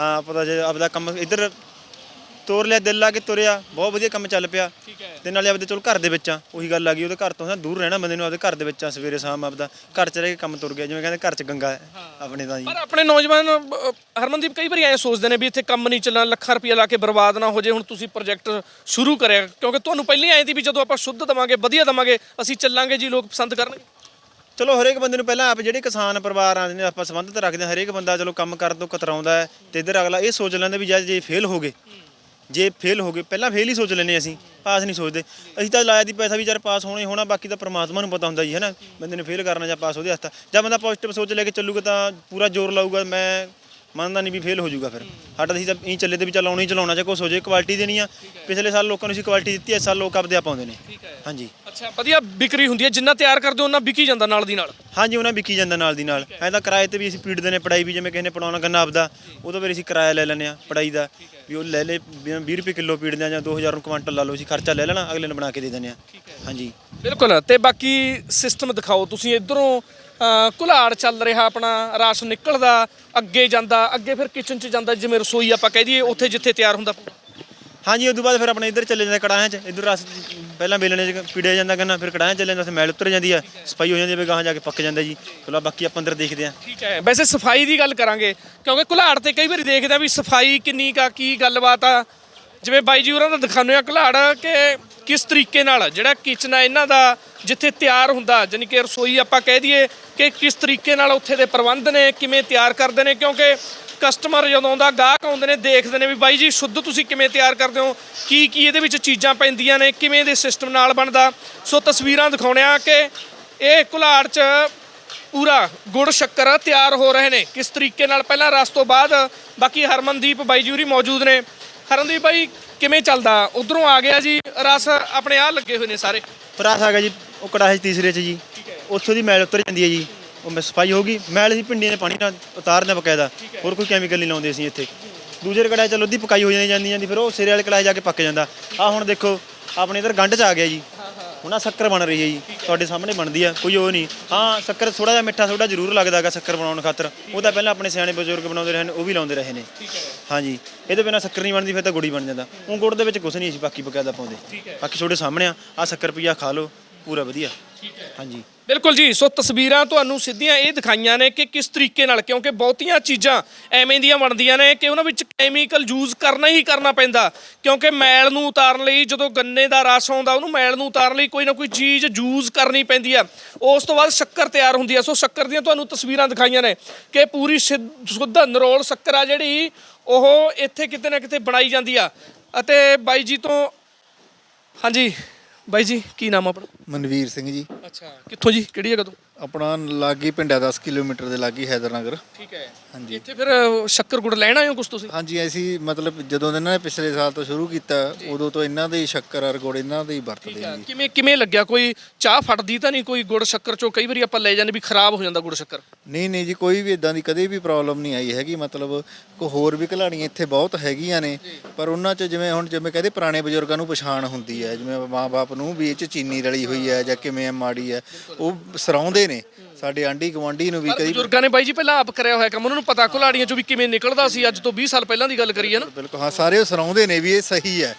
ਹਾਂ ਪਤਾ ਜੇ ਆਪਦਾ ਕੰਮ ਇੱਧਰ ਤੋਰ ਲਿਆ ਦਿਲ ਲਾ ਕੇ ਤੁਰਿਆ ਬਹੁਤ ਵਧੀਆ ਕੰਮ ਚੱਲ ਪਿਆ। ਠੀਕ ਹੈ। ਤੇ ਨਾਲੇ ਆਪਦੇ ਚਲੋ ਘਰ ਦੇ ਵਿੱਚ ਆ ਉਹੀ ਗੱਲ ਆ ਗਈ ਉਹਦੇ ਘਰ ਤੋਂ ਨਾ ਦੂਰ ਰਹਿਣਾ ਬੰਦੇ ਨੂੰ ਆਪਦੇ ਘਰ ਦੇ ਵਿੱਚ ਆ ਸਵੇਰੇ ਸ਼ਾਮ ਆਪਦਾ ਘਰ ਚ ਰਹਿ ਕੇ ਕੰਮ ਤੁਰ ਗਿਆ ਜਿਵੇਂ ਕਹਿੰਦੇ ਘਰ ਚ ਗੰਗਾ ਹੈ ਆਪਣੇ ਤਾਂ ਜੀ। ਪਰ ਆਪਣੇ ਨੌਜਵਾਨ ਹਰਮਨਦੀਪ ਕਈ ਵਾਰੀ ਐਂ ਸੋਚਦੇ ਨੇ ਵੀ ਇੱਥੇ ਕੰਮ ਨਹੀਂ ਚੱਲਣਾ ਲੱਖਾਂ ਰੁਪਇਆ ਲਾ ਕੇ ਬਰਬਾਦ ਨਾ ਹੋ ਜੇ ਹੁਣ ਤੁਸੀਂ ਪ੍ਰੋਜੈਕਟ ਸ਼ੁਰੂ ਕਰਿਆ ਕਿਉਂਕਿ ਤੁਹਾਨੂੰ ਪਹਿਲਾਂ ਹੀ ਆਏ ਸੀ ਵੀ ਜਦੋਂ ਆਪਾਂ ਸ਼ੁੱਧ ਦਵਾਂਗੇ ਵਧੀਆ ਦਵਾਂਗੇ ਅਸੀਂ ਚੱਲਾਂਗੇ ਜੀ ਲੋਕ ਪਸੰਦ ਕਰਨਗੇ। ਚਲੋ ਹਰੇਕ ਬੰਦੇ ਨੂੰ ਪਹਿਲਾਂ ਆਪ ਜਿਹੜੇ ਕਿਸਾਨ ਪਰਿਵਾਰਾਂ ਦੇ ਨੇ ਆਪਾਂ ਸੰਬੰਧਿਤ ਰੱਖਦੇ ਹਾਂ ਹਰੇਕ ਬੰਦਾ ਚਲੋ ਕੰਮ ਕਰਨ ਤੋਂ ਕਤਰਾਉਂਦਾ ਹੈ ਤੇ ਇੱਧਰ ਅਗਲਾ ਇਹ ਸੋਚ ਲੈਂਦਾ ਵੀ ਜੇ ਫੇਲ ਹੋ ਗਏ ਜੇ ਫੇਲ ਹੋ ਗਏ, ਪਹਿਲਾਂ ਫੇਲ ਹੀ ਸੋਚ ਲੈਂਦੇ ਅਸੀਂ ਪਾਸ ਨਹੀਂ ਸੋਚਦੇ ਅਸੀਂ ਤਾਂ ਲਾਇਆ ਦੀ ਪੈਸਾ ਵੀ ਯਾਰ ਪਾਸ ਹੋਣਾ ਹੀ ਹੋਣਾ, ਬਾਕੀ ਤਾਂ ਪ੍ਰਮਾਤਮਾ ਨੂੰ ਪਤਾ ਹੁੰਦਾ ਜੀ ਹੈ ਨਾ ਬੰਦੇ ਨੇ ਫੇਲ ਕਰਨਾ ਜਾਂ ਪਾਸ ਉਹਦੇ ਹੱਥ ਆ। ਜਾਂ ਬੰਦਾ ਪੋਜ਼ਿਟਿਵ ਸੋਚ ਲੈ ਕੇ ਚੱਲੂਗਾ ਤਾਂ ਪੂਰਾ ਜ਼ੋਰ ਲਾਊਗਾ, ਮੈਂ ਮੰਨਦਾ ਨਹੀਂ ਵੀ ਫੇਲ ਹੋ ਜਾਊਗਾ ਫਿਰ। ਸਾਡਾ ਅਸੀਂ ਤਾਂ ਇਹੀ ਚੱਲੇ ਤੇ ਵੀ ਹੀ ਚਲਾਉਣਾ ਜੇ ਕੁਛ ਹੋ ਜੇ ਕੁਆਲਿਟੀ ਦੇਣੀ ਆ। ਪਿਛਲੇ ਸਾਲ ਲੋਕਾਂ ਨੂੰ ਅਸੀਂ ਕੁਆਲਿਟੀ ਦਿੱਤੀ ਇਸ ਸਾਲ ਲੋਕ ਆਪਦੇ ਆਪ ਆਉਂਦੇ ਨੇ। ਹਾਂਜੀ। ਅੱਛਾ ਵਧੀਆ ਵਿਕਰੀ ਹੁੰਦੀ ਹੈ ਜਿੰਨਾ ਤਿਆਰ ਕਰਦੇ ਹੋ ਉਹਨਾਂ ਵਿਕੀ ਜਾਂਦਾ ਨਾਲ ਦੀ ਨਾਲ। ਹਾਂਜੀ ਉਹਨਾਂ ਵਿਕੀ ਜਾਂਦਾ ਨਾਲ ਦੀ ਨਾਲ। ਐਂ ਤਾਂ ਕਿਰਾਏ ਤੇ ਵੀ ਅਸੀਂ ਪੀੜਦੇ ਨੇ ਪੜਾਈ ਵੀ ਜਿਵੇਂ ਕਿਸੇ ਨੇ ਪੜਾਉਣਾ ਗੰਨਾ ਆਪਦਾ ਉਹ ਤੋਂ ਫਿਰ ਅਸੀਂ ਕਿਰਾਇਆ ਲੈ ਲੈਂਦੇ ਆ ਪੜਾਈ ਦਾ। ਵੀ ਉਹ ਲੈ ਲੈ 20 ਰੁਪਏ ਕਿਲੋ ਪੀੜਦੇ ਆ ਜਾਂ 2000 ਨੂੰ ਕੁਆਂਟਲ ਲਾ ਲਓ ਅਸੀਂ ਖਰਚਾ ਲੈ ਲੈਣਾ ਅਗਲੇ ਨੂੰ ਬਣਾ ਕੇ ਦੇ ਦਿੰਦੇ ਆ ਹਾਂਜੀ। ਬਿਲਕੁਲ ਤੇ ਬਾਕੀ ਸਿਸਟਮ ਦਿਖਾਓ ਤੁਸੀਂ ਇਧਰੋਂ ਕੁਲਾੜ ਚੱਲ ਰਿਹਾ ਆਪਣਾ ਰਸ ਨਿਕਲਦਾ ਅੱਗੇ ਜਾਂਦਾ ਅੱਗੇ ਫਿਰ ਕਿਚਨ 'ਚ ਜਾਂਦਾ ਜਿਵੇਂ ਰਸੋਈ ਆਪਾਂ ਕਹਿ ਦਈਏ ਉੱਥੇ ਜਿੱਥੇ ਤਿਆਰ ਹੁੰਦਾ। ਹਾਂਜੀ ਉਸ ਤੋਂ ਬਾਅਦ ਫਿਰ ਆਪਣੇ ਇੱਧਰ ਚੱਲੇ ਜਾਂਦਾ ਕੜਾਹਾਂ 'ਚ। ਇੱਧਰ ਰਸ ਪਹਿਲਾਂ ਵੇਲਣੇ 'ਚ ਪੀੜਿਆ ਜਾਂਦਾ ਗੰਨਾ ਫਿਰ ਕੜਾਹਾਂ 'ਚ ਚੱਲੇ ਜਾਂਦਾ ਮੈਲ ਉਤਰ ਜਾਂਦੀ ਆ ਸਫ਼ਾਈ ਹੋ ਜਾਂਦੀ ਹੈ ਵੀ ਗਾਹਾਂ ਜਾ ਕੇ ਪੱਕ ਜਾਂਦਾ ਜੀ। ਚਲੋ ਬਾਕੀ ਆਪਾਂ ਅੰਦਰ ਦੇਖਦੇ ਆ ਠੀਕ ਹੈ। ਵੈਸੇ ਸਫ਼ਾਈ ਦੀ ਗੱਲ ਕਰਾਂਗੇ ਕਿਉਂਕਿ ਕੁਲਾੜ ਤੇ ਕਈ ਵਾਰੀ ਦੇਖਦੇ ਵੀ ਸਫ਼ਾਈ ਕਿੰਨੀ ਕਾ ਕੀ ਗੱਲਬਾਤ ਆ। ਜਿਵੇਂ ਬਾਈ ਜੀ ਉਹਨਾਂ ਦਾ ਦਿਖਾਉਂਦੇ ਆ ਕੁਲਾੜ ਕਿ ਕਿਸ ਤਰੀਕੇ ਨਾਲ, ਜਿਹੜਾ ਕਿਚਨ ਆ, ਇਹਨਾਂ ਦਾ ਜਿੱਥੇ ਤਿਆਰ ਹੁੰਦਾ, ਜਾਣੀ ਕਿ ਰਸੋਈ ਆਪਾਂ ਕਹਿ ਦਈਏ ਕਿ ਕਿਸ ਤਰੀਕੇ ਨਾਲ ਉੱਥੇ ਦੇ ਪ੍ਰਬੰਧ ਨੇ, ਕਿਵੇਂ ਤਿਆਰ ਕਰਦੇ ਨੇ, ਕਿਉਂਕਿ ਕਸਟਮਰ ਜਦੋਂ ਆਉਂਦਾ, ਗਾਹਕ ਆਉਂਦੇ ਨੇ, ਦੇਖਦੇ ਨੇ ਵੀ ਬਾਈ ਜੀ ਸ਼ੁੱਧ ਤੁਸੀਂ ਕਿਵੇਂ ਤਿਆਰ ਕਰਦੇ ਹੋ, ਕੀ ਕੀ ਇਹਦੇ ਵਿੱਚ ਚੀਜ਼ਾਂ ਪੈਂਦੀਆਂ ਨੇ, ਕਿਵੇਂ ਦੇ ਸਿਸਟਮ ਨਾਲ ਬਣਦਾ। ਸੋ ਤਸਵੀਰਾਂ ਦਿਖਾਉਣੇ ਆ ਕਿ ਇਹ ਕੁਲਾੜ 'ਚ ਪੂਰਾ ਗੁੜ ਸ਼ੱਕਰ ਤਿਆਰ ਹੋ ਰਹੇ ਨੇ। ਕਿਸ ਤਰੀਕੇ ਨਾਲ, ਪਹਿਲਾਂ ਰਸ ਤੋਂ ਬਾਅਦ ਬਾਕੀ ਹਰਮਨਦੀਪ ਬਾਈ ਜੀ ਮੌਜੂਦ ਨੇ। ਹਰਮਨਦੀਪ ਬਾਈ ਕਿਵੇਂ ਚੱਲਦਾ? ਉਧਰੋਂ ਆ ਗਿਆ ਜੀ ਰਸ ਆਪਣੇ ਆ ਲੱਗੇ ਹੋਏ ਨੇ ਸਾਰੇ। ਪਰਾਸ ਆ ਗਿਆ ਜੀ ਉਹ ਕੜਾਹੇ 'ਚ ਤੀਸਰੇ 'ਚ ਜੀ। ਉੱਥੋਂ ਦੀ ਮੈਲ ਉਤਰ ਜਾਂਦੀ ਹੈ ਜੀ। ਉਹ ਮੈਂ ਸਫ਼ਾਈ ਹੋ ਗਈ। ਮੈਲ ਅਸੀਂ ਪਿੰਡੀਆਂ ਦੇ ਪਾਣੀ ਨਾਲ ਉਤਾਰਦੇ ਬਕਾਇਦਾ। ਹੋਰ ਕੋਈ ਕੈਮੀਕਲ ਨਹੀਂ ਲਾਉਂਦੇ ਅਸੀਂ ਇੱਥੇ। ਦੂਜੇ ਕੜਾਹੇ ਚਲੋ ਉਹਦੀ ਪਕਾਈ ਹੋ ਜਾਂਦੀ ਜਾਂਦੀ ਜਾਂਦੀ ਫਿਰ ਉਹ ਸਿਰੇ ਵਾਲੇ ਕੜਾਹੇ ਜਾ ਕੇ ਪੱਕ ਜਾਂਦਾ। ਆ ਹੁਣ ਦੇਖੋ ਆਪਣੇ ਇਧਰ ਗੰਢ 'ਚ ਆ ਗਿਆ ਜੀ। ਹੁਣ ਆਹ ਸ਼ੱਕਰ ਬਣ ਰਹੀ ਹੈ ਜੀ ਤੁਹਾਡੇ ਸਾਹਮਣੇ ਬਣਦੀ ਆ ਕੋਈ ਉਹ ਨਹੀਂ। ਹਾਂ ਸ਼ੱਕਰ ਥੋੜਾ ਜਿਹਾ ਮਿੱਠਾ ਥੋੜਾ ਜ਼ਰੂਰ ਲੱਗਦਾ ਹੈਗਾ ਸ਼ੱਕਰ ਬਣਾਉਣ ਖਾਤਰ। ਉਹ ਤਾਂ ਪਹਿਲਾਂ ਆਪਣੇ ਸਿਆਣੇ ਬਜ਼ੁਰਗ ਬਣਾਉਂਦੇ ਰਹੇ ਨੇ ਉਹ ਵੀ ਲਾਉਂਦੇ ਰਹੇ ਨੇ। ਹਾਂਜੀ ਇਹਦੇ ਬਿਨਾ ਸ਼ੱਕਰ ਨਹੀਂ ਬਣਦੀ ਫਿਰ ਤਾਂ ਗੁੜੀ ਬਣ ਜਾਂਦਾ। ਉਹ ਗੁੜ ਦੇ ਵਿੱਚ ਕੁਝ ਨਹੀਂ ਅਸੀਂ ਬਾਕੀ ਬਕਾਇਦਾ ਪਾਉਂਦੇ। ਬਾਕੀ ਤੁਹਾਡੇ ਸਾਹਮਣੇ ਆ ਆ ਸ਼ੱਕਰ ਪੀਆ ਖਾ ਲਓ ਪੂਰਾ ਵਧੀਆ। ਹਾਂਜੀ। ਬਿਲਕੁਲ ਜੀ, ਸੋ ਤਸਵੀਰਾਂ ਤੁਹਾਨੂੰ ਸਿੱਧੀਆਂ ਇਹ ਦਿਖਾਈਆਂ ਨੇ ਕਿ ਕਿਸ ਤਰੀਕੇ ਨਾਲ, ਕਿਉਂਕਿ ਬਹੁਤੀਆਂ ਚੀਜ਼ਾਂ ਐਵੇਂ ਦੀਆਂ ਬਣਦੀਆਂ ਨੇ ਕਿ ਉਹਨਾਂ ਵਿੱਚ ਕੈਮੀਕਲ ਯੂਜ਼ ਕਰਨਾ ਹੀ ਕਰਨਾ ਪੈਂਦਾ। ਕਿਉਂਕਿ ਮੈਲ ਨੂੰ ਉਤਾਰਨ ਲਈ ਜਦੋਂ ਗੰਨੇ ਦਾ ਰਸ ਆਉਂਦਾ, ਉਹਨੂੰ ਮੈਲ ਨੂੰ ਉਤਾਰਨ ਲਈ ਕੋਈ ਨਾ ਕੋਈ ਚੀਜ਼ ਯੂਜ਼ ਕਰਨੀ ਪੈਂਦੀ ਆ। ਉਸ ਤੋਂ ਬਾਅਦ ਸ਼ੱਕਰ ਤਿਆਰ ਹੁੰਦੀ ਆ। ਸੋ ਸ਼ੱਕਰ ਦੀਆਂ ਤੁਹਾਨੂੰ ਤਸਵੀਰਾਂ ਦਿਖਾਈਆਂ ਨੇ ਕਿ ਪੂਰੀ ਸਿੱਧ- ਸ਼ੁੱਧ ਨਰੋਲ ਸ਼ੱਕਰ ਆ ਜਿਹੜੀ, ਉਹ ਇੱਥੇ ਕਿਤੇ ਨਾ ਕਿਤੇ ਬਣਾਈ ਜਾਂਦੀ ਆ। ਅਤੇ ਬਾਈ ਜੀ ਤੋਂ, ਹਾਂਜੀ। ਬਾਈ ਜੀ ਕੀ ਨਾਮ ਆ ਆਪਣਾ? ਮਨਵੀਰ ਸਿੰਘ ਜੀ। ਅੱਛਾ ਕਿੱਥੋਂ ਜੀ? ਕਿਹੜੀ ਜਗ੍ਹਾ ਤੋਂ? ਆਪਣਾ ਲਾਗੀ ਪਿੰਡਾ 10 ਕਿਲੋਮੀਟਰ ਦੇ ਲਾਗੀ ਹੈਦਰਨਗਰ। ਠੀਕ ਹੈ। ਹਾਂਜੀ। ਇੱਥੇ ਫਿਰ ਅ, ਸ਼ੱਕਰ ਗੁੜ ਲੈਣ ਆਏ ਹੋ ਕੁਛ ਤੁਸੀਂ? ਹਾਂਜੀ ਅਸੀਂ ਮਤਲਬ ਜਦੋਂ ਇਹਨਾਂ ਨੇ ਪਿਛਲੇ ਸਾਲ ਤੋਂ ਸ਼ੁਰੂ ਕੀਤਾ ਉਦੋਂ ਤੋਂ ਇਹਨਾਂ ਦੇ ਹੀ ਸ਼ੱਕਰ ਅਰ ਗੁੜ ਇਹਨਾਂ ਦੇ ਹੀ ਵਰਤਦੇ ਹਾਂ ਜੀ। ਕਿਵੇਂ ਕਿਵੇਂ ਲੱਗਿਆ? ਕੋਈ ਚਾਹ ਫਟਦੀ ਤਾਂ ਨਹੀਂ ਕੋਈ ਗੁੜ ਸ਼ੱਕਰ ਚੋਂ? ਕਈ ਵਾਰੀ ਆਪਾਂ ਲੈ ਜਾਂਦੇ ਵੀ ਖਰਾਬ ਹੋ ਜਾਂਦਾ ਗੁੜ ਸ਼ੱਕਰ। ਨਹੀਂ ਨਹੀਂ ਜੀ ਕੋਈ ਵੀ ਇਦਾਂ ਦੀ ਕਦੇ ਵੀ ਪ੍ਰੋਬਲਮ ਨਹੀਂ ਆਈ ਹੈਗੀ। ਮਤਲਬ ਕੋ ਹੋਰ ਵੀ ਘਲਾੜੀਆਂ ਇੱਥੇ ਬਹੁਤ ਹੈਗੀਆਂ ਨੇ ਪਰ ਉਹਨਾਂ 'ਚ ਜਿਵੇਂ ਹੁਣ ਜਿਵੇਂ ਕਹਿੰਦੇ ਪੁਰਾਣੇ ਬਜ਼ੁਰਗਾਂ ਨੂੰ ਪਛਾਣ ਹੁੰਦੀ ਹੈ ਜਿਵੇਂ ਮਾਪੇ ਨੂੰ ਵੀ ਇਹ 'ਚ ਚੀਨੀ ਰਲੀ ਹੋਈ ਹੈ ਜਾਂ ਕਿਵੇਂ ਹੈ ਮਾੜੀ ਹੈ ਉਹ ਸਰਾਉਂਦੇ ਨੇ। ਸਾਡੇ ਆਂਢੀ ਗਵਾਂਢੀ ਨੂੰ ਵੀ ਕਈ ਬਜ਼ੁਰਗਾਂ ਨੇ ਬਾਈ ਜੀ ਪਹਿਲਾਂ ਆਪ ਕਰਿਆ ਹੋਇਆ ਕੰਮ ਉਹਨਾਂ ਨੂੰ ਪਤਾ ਕੁਲਾੜੀਆਂ ਚੋਂ ਵੀ ਕਿਵੇਂ ਨਿਕਲਦਾ ਸੀ ਅੱਜ ਤੋਂ 20 ਸਾਲ ਪਹਿਲਾਂ ਦੀ ਗੱਲ ਕਰੀਏ ਨਾ। ਬਿਲਕੁਲ ਹਾਂ ਸਾਰੇ ਉਹ ਸਰਾਉਂਦੇ ਨੇ ਵੀ ਇਹ ਸਹੀ ਹੈ।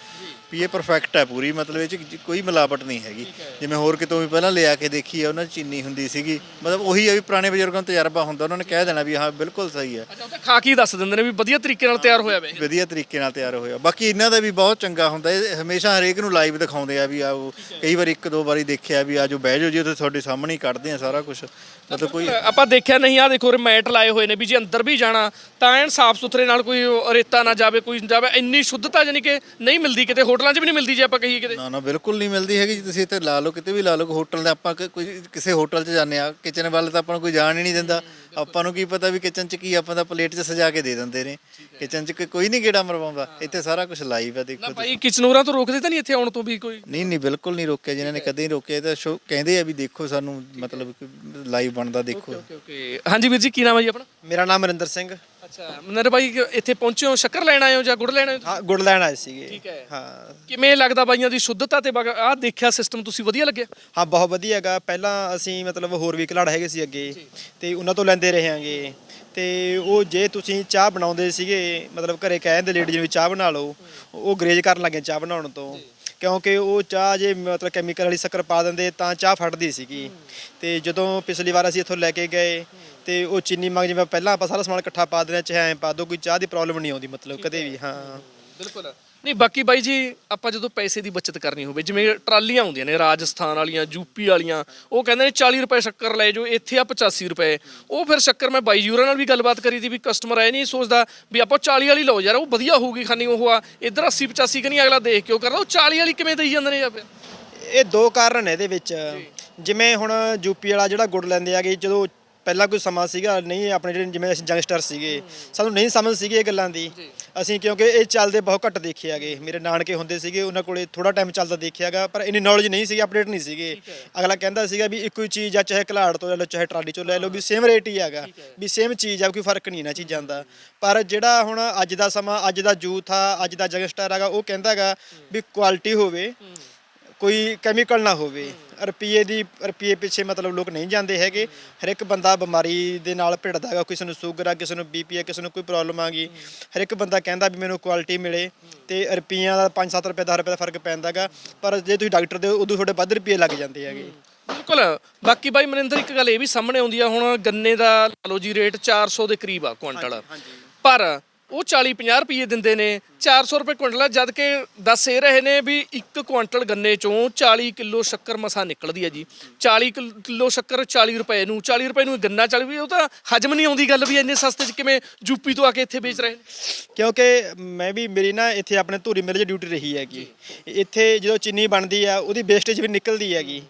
ਵੀ ਇਹ ਪਰਫੈਕਟ ਹੈ ਪੂਰੀ ਮਤਲਬ ਇਹ 'ਚ ਕੋਈ ਮਿਲਾਵਟ ਨਹੀਂ ਹੈਗੀ। ਜਿਵੇਂ ਹੋਰ ਕਿਤੋਂ ਵੀ ਪਹਿਲਾਂ ਲਿਆ ਕੇ ਦੇਖੀ ਹੈ ਉਹਨਾਂ 'ਚ ਚੀਨੀ ਹੁੰਦੀ ਸੀਗੀ। ਮਤਲਬ ਉਹੀ ਹੈ ਵੀ ਪੁਰਾਣੇ ਬਜ਼ੁਰਗਾਂ ਨੂੰ ਤਜਰਬਾ ਹੁੰਦਾ ਉਹਨਾਂ ਨੇ ਕਹਿ ਦੇਣਾ ਵੀ ਹਾਂ ਬਿਲਕੁਲ ਸਹੀ ਹੈ। ਅੱਛਾ ਉਹ ਤਾਂ ਖਾ ਕੇ ਹੀ ਦੱਸ ਦਿੰਦੇ ਨੇ ਵੀ ਵਧੀਆ ਤਰੀਕੇ ਨਾਲ ਤਿਆਰ ਹੋਇਆ ਵੇ। ਵਧੀਆ ਤਰੀਕੇ ਨਾਲ ਤਿਆਰ ਹੋਇਆ। ਬਾਕੀ ਇਹਨਾਂ ਦਾ ਵੀ ਬਹੁਤ ਚੰਗਾ ਹੁੰਦਾ ਇਹ ਹਮੇਸ਼ਾ ਹਰੇਕ ਨੂੰ ਲਾਈਵ ਦਿਖਾਉਂਦੇ ਆ ਵੀ ਆਓ ਕਈ ਵਾਰ ਇੱਕ ਦੋ ਵਾਰੀ ਦੇਖਿਆ ਵੀ ਆਜੋ ਬਹਿ ਜਾਓ ਜੀ ਉੱਥੇ ਤੁਹਾਡੇ ਸਾਹਮਣੇ ਹੀ ਕੱਢਦੇ ਆ ਸਾਰਾ ਕੁਝ ਮਤਲਬ ਕੋਈ ਆਪਾਂ ਦੇਖਿਆ ਨਹੀਂ ਆ ਦੇਖੋ ਮੈਟ ਲਾਏ ਹੋਏ ਨੇ ਵੀ ਜੇ ਅੰਦਰ ਵੀ ਜਾਣਾ ਤਾਂ ਐਨ ਸਾਫ਼ ਸੁਥਰੇ ਨਾਲ ਕੋਈ ਰੇਤਾ ਨਾ ਜਾਵੇ ਕੋਈ ਜਾਵੇ ਇੰਨੀ ਸ਼ੁੱਧਤਾ ਜਾਨੀ ਕਿ ਨਹੀਂ ਮਿਲਦੀ ਕਿਤੇ ਹੋਟਲਾਂ 'ਚ ਵੀ ਨਹੀਂ ਮਿਲਦੀ ਜੇ ਆਪਾਂ ਕਹੀਏ ਕਿਤੇ। ਨਾ ਨਾ ਬਿਲਕੁਲ ਨਹੀਂ ਮਿਲਦੀ ਹੈਗੀ ਜੀ ਤੁਸੀਂ ਇੱਥੇ ਲਾ ਲਓ ਕਿਤੇ ਵੀ ਲਾ ਲਓ ਹੋਟਲ ਦੇ ਆਪਾਂ ਕੋਈ ਕਿਸੇ ਹੋਟਲ 'ਚ ਜਾਂਦੇ ਆ ਕਿਚਨ ਵੱਲ ਤਾਂ ਆਪਾਂ ਨੂੰ ਕੋਈ ਜਾਣ ਹੀ ਨਹੀਂ ਦਿੰਦਾ। ਆਪਾਂ ਨੂੰ ਕੀ ਪਤਾ ਵੀ ਕਿਚਨ 'ਚ ਕੀ ਆਪਾਂ ਤਾਂ ਪਲੇਟ 'ਚ ਸਜਾ ਕੇ ਦੇ ਦਿੰਦੇ ਨੇ। ਕਿਚਨ 'ਚ ਕੋਈ- ਕੋਈ ਨਹੀਂ ਗੇੜਾ ਮਰਵਾਉਂਦਾ। ਇੱਥੇ ਸਾਰਾ ਕੁਝ ਲਾਈਵ ਹੈ ਦੇਖੋ ਨਾ ਭਾਈ ਕਿਚਨੂਰਾਂ ਤੋਂ ਰੋਕਦੇ ਤਾਂ ਨਹੀਂ ਇੱਥੇ ਆਉਣ ਤੋਂ ਵੀ ਕੋਈ? ਨਹੀਂ ਨਹੀਂ ਬਿਲਕੁਲ ਨਹੀਂ ਰੋਕਿਆ ਜਿਨ੍ਹਾਂ ਨੇ ਕਦੇ ਨਹੀਂ ਰੋਕਿਆ। ਇਹ ਤਾਂ ਸ਼ੋ ਕਹਿੰਦੇ ਆ ਵੀ ਦੇਖੋ ਸਾਨੂੰ ਮਤਲਬ ਲਾਈਵ ਬਣਦਾ ਦੇਖੋ। ਓਕੇ ਓਕੇ ਹਾਂਜੀ ਵੀਰ ਜੀ ਕੀ ਨਾਮ ਹੈ ਜੀ ਆਪਣਾ? ਮੇਰਾ ਨਾਮ ਅਰਿੰਦਰ ਸਿੰਘ। ਅੱਛਾ ਮਨਰ ਕਿ ਇੱਥੇ ਪਹੁੰਚੇ ਹੋ? ਸ਼ੱਕਰ ਲੈਣ ਆਏ ਹੋ ਜਾਂ ਗੁੜ ਲੈਣ ਆਏ ਹੋ ਹਾਂ ਗੁੜ ਲੈਣ ਆਏ ਸੀਗੇ। ਠੀਕ ਹੈ। ਹਾਂ। ਕਿਵੇਂ ਲੱਗਦਾ ਬਾਈਆਂ ਦੀ ਸ਼ੁੱਧਤਾ ਤੇ ਆਹ ਦੇਖਿਆ ਸਿਸਟਮ ਤੁਸੀਂ ਵਧੀਆ ਲੱਗਿਆ? ਹਾਂ ਬਹੁਤ ਵਧੀਆ ਹੈਗਾ। ਪਹਿਲਾਂ ਅਸੀਂ ਮਤਲਬ ਹੋਰ ਵੀ ਘਲਾੜ ਹੈਗੇ ਸੀ ਅੱਗੇ ਤੇ ਉਹਨਾਂ ਤੋਂ ਲੈਂਦੇ ਰਹੇ ਹਾਂਗੇ। ਤੇ ਉਹ ਜੇ ਤੁਸੀਂ ਚਾਹ ਬਣਾਉਂਦੇ ਸੀਗੇ ਮਤਲਬ ਘਰੇ ਕਹਿੰਦੇ ਲੇਡੀ ਜਿਵੇਂ ਚਾਹ ਬਣਾ ਲਓ ਉਹ ਗਰੇਜ ਕਰਨ ਲੱਗੇ ਚਾਹ ਬਣਾਉਣ ਤੋਂ। ਕਿਉਂਕਿ ਉਹ ਚਾਹ ਜੇ ਮਤਲਬ ਕੈਮੀਕਲ ਵਾਲੀ ਸ਼ੱਕਰ ਪਾ ਦਿੰਦੇ ਤਾਂ ਚਾਹ ਫਟਦੀ ਸੀਗੀ। ਤੇ ਜਦੋਂ ਪਿਛਲੀ ਵਾਰ ਅਸੀਂ ਇੱਥੋਂ ਲੈ ਕੇ ਗਏ ਤੇ ਉਹ ਚੀਨੀ ਮੰਗ ਜਿਵੇਂ ਪਹਿਲਾਂ ਆਪਾਂ ਸਾਰਾ ਸਮਾਨ ਇਕੱਠਾ ਪਾ ਦਿੰਦੇ ਹਾਂ, ਚਾਹੇ ਐਂ ਪਾ ਦੋ ਕੋਈ ਚਾਹ ਦੀ ਪ੍ਰੋਬਲਮ ਨਹੀਂ ਆਉਂਦੀ ਮਤਲਬ ਕਦੇ ਵੀ ਹਾਂ। ਬਿਲਕੁਲ। ਨਹੀਂ ਬਾਕੀ ਬਾਈ ਜੀ ਆਪਾਂ ਜਦੋਂ ਪੈਸੇ ਦੀ ਬਚਤ ਕਰਨੀ ਹੋਵੇ ਜਿਵੇਂ ਟਰਾਲੀਆਂ ਆਉਂਦੀਆਂ ਨੇ ਰਾਜਸਥਾਨ ਵਾਲੀਆਂ ਯੂਪੀ ਵਾਲੀਆਂ ਉਹ ਕਹਿੰਦੇ ਨੇ 40 ਰੁਪਏ ਸ਼ੱਕਰ ਲੈ ਜਾਓ ਇੱਥੇ ਆ 85 ਰੁਪਏ। ਉਹ ਫਿਰ ਸ਼ੱਕਰ ਮੈਂ ਬਾਈ ਜੂਰਾ ਨਾਲ ਵੀ ਗੱਲਬਾਤ ਕਰੀ ਸੀ ਵੀ ਕਸਟਮਰ ਐ ਨਹੀਂ ਸੋਚਦਾ ਵੀ ਆਪਾਂ 40 ਵਾਲੀ ਲਓ ਯਾਰ ਉਹ ਵਧੀਆ ਹੋਊਗੀ ਖਾਣੀ ਉਹ ਆ। ਇੱਧਰ 80 85 ਕਿ ਨਹੀਂ ਅਗਲਾ ਦੇਖ ਕੇ ਉਹ ਕਰਦਾ ਉਹ 40 ਵਾਲੀ ਕਿਵੇਂ ਦੇਈ ਜਾਂਦੇ ਨੇ ਜਾਂ ਫਿਰ? ਇਹ ਦੋ ਕਾਰਨ ਨੇ ਇਹਦੇ ਵਿੱਚ। ਜਿਵੇਂ ਹੁਣ ਯੂਪੀ ਵਾਲਾ ਜਿਹੜਾ ਗੁੜ ਲੈਂਦੇ ਆਗੇ ਜਦੋਂ ਪਹਿਲਾਂ ਕੋਈ ਸਮਾਂ ਸੀਗਾ ਨਹੀਂ ਆਪਣੇ ਜਿਹੜੇ ਜਿਵੇਂ ਅਸੀਂ ਯੰਗਸਟਰ ਸੀਗੇ ਸਾਨੂੰ ਨਹੀਂ ਸਮਝ ਸੀਗੀ ਇਹ ਗੱਲਾਂ ਦੀ। ਅਸੀਂ ਕਿਉਂਕਿ ਇਹ ਚੱਲਦੇ ਬਹੁਤ ਘੱਟ ਦੇਖੇ ਆਗੇ ਮੇਰੇ ਨਾਨਕੇ ਹੁੰਦੇ ਸੀਗੇ ਉਹਨਾਂ ਕੋਲੇ ਥੋੜਾ ਟਾਈਮ ਚੱਲਦਾ ਦੇਖਿਆਗਾ ਪਰ ਇੰਨੀ ਨੌਲੇਜ ਨਹੀਂ ਸੀਗੀ ਅਪਡੇਟ ਨਹੀਂ ਸੀਗੇ। ਅਗਲਾ ਕਹਿੰਦਾ ਸੀਗਾ ਵੀ ਇੱਕੋ ਹੀ ਚੀਜ਼ ਆ ਚਾਹੇ ਘਲਾੜ ਤੋਂ ਲੈ ਲਓ ਚਾਹੇ ਟਰਾਲੀ ਚੋਂ ਲੈ ਲਓ ਵੀ ਸੇਮ ਰੇਟ ਹੀ ਹੈਗਾ ਵੀ ਸੇਮ ਚੀਜ਼ ਆ ਕੋਈ ਫ਼ਰਕ ਨਹੀਂ ਇਹਨਾਂ ਚੀਜ਼ਾਂ ਦਾ। ਪਰ ਜਿਹੜਾ ਹੁਣ ਅੱਜ ਦਾ ਸਮਾਂ ਅੱਜ ਦਾ ਯੂਥ ਆ ਅੱਜ ਦਾ ਯੰਗਸਟਰ ਹੈਗਾ ਉਹ ਕਹਿੰਦਾ ਹੈਗਾ ਵੀ ਕੁਆਲਿਟੀ ਹੋਵੇ। ਕੋਈ ਕੈਮੀਕਲ ਨਾ ਹੋਵੇ। ਰੁਪਈਏ ਦੀ ਰੁਪਈਏ ਪਿੱਛੇ ਮਤਲਬ ਲੋਕ ਨਹੀਂ ਜਾਂਦੇ ਹੈਗੇ। ਹਰ ਇੱਕ ਬੰਦਾ ਬਿਮਾਰੀ ਦੇ ਨਾਲ ਭਿੜਦਾ ਹੈਗਾ। ਕਿਸੇ ਨੂੰ ਸ਼ੂਗਰ ਆ ਕਿਸੇ ਨੂੰ ਬੀਪੀ ਆ ਕਿਸੇ ਨੂੰ ਕੋਈ ਪ੍ਰੋਬਲਮ ਆ ਗਈ। ਹਰ ਇੱਕ ਬੰਦਾ ਕਹਿੰਦਾ ਵੀ ਮੈਨੂੰ ਕੁਆਲਿਟੀ ਮਿਲੇ ਤੇ ਰੁਪਈਆਂ ਦਾ 5-7 ਰੁਪਏ 10 ਰੁਪਏ ਦਾ ਫ਼ਰਕ ਪੈਂਦਾ ਹੈਗਾ। ਪਰ ਜੇ ਤੁਸੀਂ ਡਾਕਟਰ ਦੇ ਉਦੋਂ ਤੁਹਾਡੇ ਵੱਧ ਰੁਪਏ ਲੱਗ ਜਾਂਦੇ ਹੈਗੇ। ਬਿਲਕੁਲ। ਬਾਕੀ ਬਾਈ ਮਨਿੰਦਰ ਇੱਕ ਗੱਲ ਇਹ ਵੀ ਸਾਹਮਣੇ ਆਉਂਦੀ ਆ ਹੁਣ ਗੰਨੇ ਦਾ ਲਾ ਲਓ ਜੀ ਰੇਟ 400 ਦੇ ਕਰੀਬ ਆ ਕੁਇੰਟਲ ਪਰ ਉਹ 40 50 ਰੁਪਏ ਦਿੰਦੇ ਨੇ 400 ਰੁਪਏ ਕੁਇੰਟਲ ਆ, ਜਦ ਕਿ ਦੱਸ ਇਹ ਰਹੇ ਨੇ ਵੀ ਇੱਕ ਕੁਇੰਟਲ ਗੰਨੇ ਚੋਂ 40 ਕਿਲੋ ਸ਼ੱਕਰ ਮਸਾ ਨਿਕਲਦੀ ਹੈ ਜੀ। 40 ਕਿਲ- ਕਿਲੋ ਸ਼ੱਕਰ 40 ਰੁਪਏ ਨੂੰ 40 ਰੁਪਏ ਨੂੰ ਗੰਨਾ 40 ਵੀ ਉਹ ਤਾਂ ਹਜਮ ਨਹੀਂ ਆਉਂਦੀ ਗੱਲ ਵੀ ਇੰਨੇ ਸਸਤੇ 'ਚ ਕਿਵੇਂ ਯੂਪੀ ਤੋਂ ਆ ਕੇ ਇੱਥੇ ਵੇਚ ਰਹੇ ਨੇ। ਕਿਉਂਕਿ ਮੈਂ ਵੀ, ਮੇਰੀ ਨਾ ਇੱਥੇ ਆਪਣੇ ਧੂਰੀ ਮਿਲ 'ਚ ਡਿਊਟੀ ਰਹੀ ਹੈਗੀ। ਇੱਥੇ ਜਦੋਂ ਚੀਨੀ ਬਣਦੀ ਆ, ਉਹਦੀ ਵੇਸਟੇਜ ਵੀ ਨਿਕਲਦੀ ਹੈਗੀ।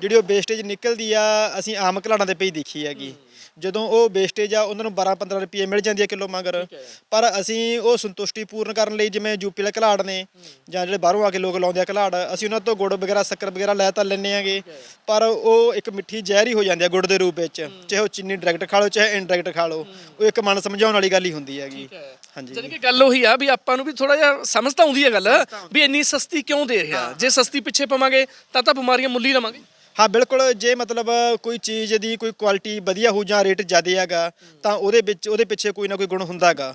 ਜਿਹੜੀ ਉਹ ਵੇਸਟੇਜ ਨਿਕਲਦੀ ਆ, ਅਸੀਂ ਆਮ ਘਲਾੜਾਂ ਦੇ ਪਈ ਦੇਖੀ ਹੈਗੀ। ਜਦੋਂ ਉਹ ਵੇਸਟੇਜ ਆ ਉਹਨਾਂ ਨੂੰ 12-15 ਰੁਪਏ ਮਿਲ ਜਾਂਦੀ ਹੈ ਕਿਲੋ ਮਗਰ। ਪਰ ਅਸੀਂ ਉਹ ਸੰਤੁਸ਼ਟੀ ਪੂਰਨ ਕਰਨ ਲਈ ਜਿਵੇਂ ਯੂਪੀ ਵਾਲੇ ਘਲਾੜ ਨੇ ਜਾਂ ਜਿਹੜੇ ਬਾਹਰੋਂ ਆ ਕੇ ਲੋਕ ਲਾਉਂਦੇ ਆ ਘਲਾੜ ਅਸੀਂ ਉਹਨਾਂ ਤੋਂ ਗੁੜ ਵਗੈਰਾ ਸ਼ੱਕਰ ਵਗੈਰਾ ਲੈ ਤਾਂ ਲੈਂਦੇ ਆਂਗੇ। ਪਰ ਉਹ ਇੱਕ ਮਿੱਠੀ ਜ਼ਹਿਰ ਹੀ ਹੋ ਜਾਂਦੀ ਆ ਗੁੜ ਦੇ ਰੂਪ ਵਿੱਚ। ਚਾਹੇ ਉਹ ਚੀਨੀ ਡਾਇਰੈਕਟ ਖਾ ਲਓ ਚਾਹੇ ਇਨਡਾਇਰੈਕਟ ਖਾ ਲਓ। ਉਹ ਇੱਕ ਮਨ ਸਮਝਾਉਣ ਵਾਲੀ ਗੱਲ ਹੀ ਹੁੰਦੀ ਹੈਗੀ। ਹਾਂਜੀ। ਜਾਨੀ ਕਿ ਗੱਲ ਉਹੀ ਆ ਵੀ ਆਪਾਂ ਨੂੰ ਵੀ ਥੋੜਾ ਜਿਹਾ ਸਮਝ ਤਾਂ ਆਉਂਦੀ ਹੈ ਗੱਲ ਵੀ ਇੰਨੀ ਸਸਤੀ ਕਿਉਂ ਦੇ ਰਿਹਾ? ਜੇ ਸਸਤੀ ਪਿੱਛੇ ਪਵਾਂਗੇ ਤਾਂ ਤਾਂ ਬਿਮਾਰੀਆਂ ਮੁੱਲ ਹੀ ਲਵਾਂਗੇ। ਹਾਂ, ਬਿਲਕੁਲ ਜੇ ਮਤਲਬ ਕੋਈ ਚੀਜ਼ ਦੀ ਕੋਈ ਕੁਆਲਿਟੀ ਵਧੀਆ ਹੋ ਜਾਂ ਰੇਟ ਜ਼ਿਆਦਾ ਹੈਗਾ, ਤਾਂ ਉਹਦੇ ਵਿੱਚ, ਉਹਦੇ ਪਿੱਛੇ ਕੋਈ ਨਾ ਕੋਈ ਗੁਣ ਹੁੰਦਾ ਹੈਗਾ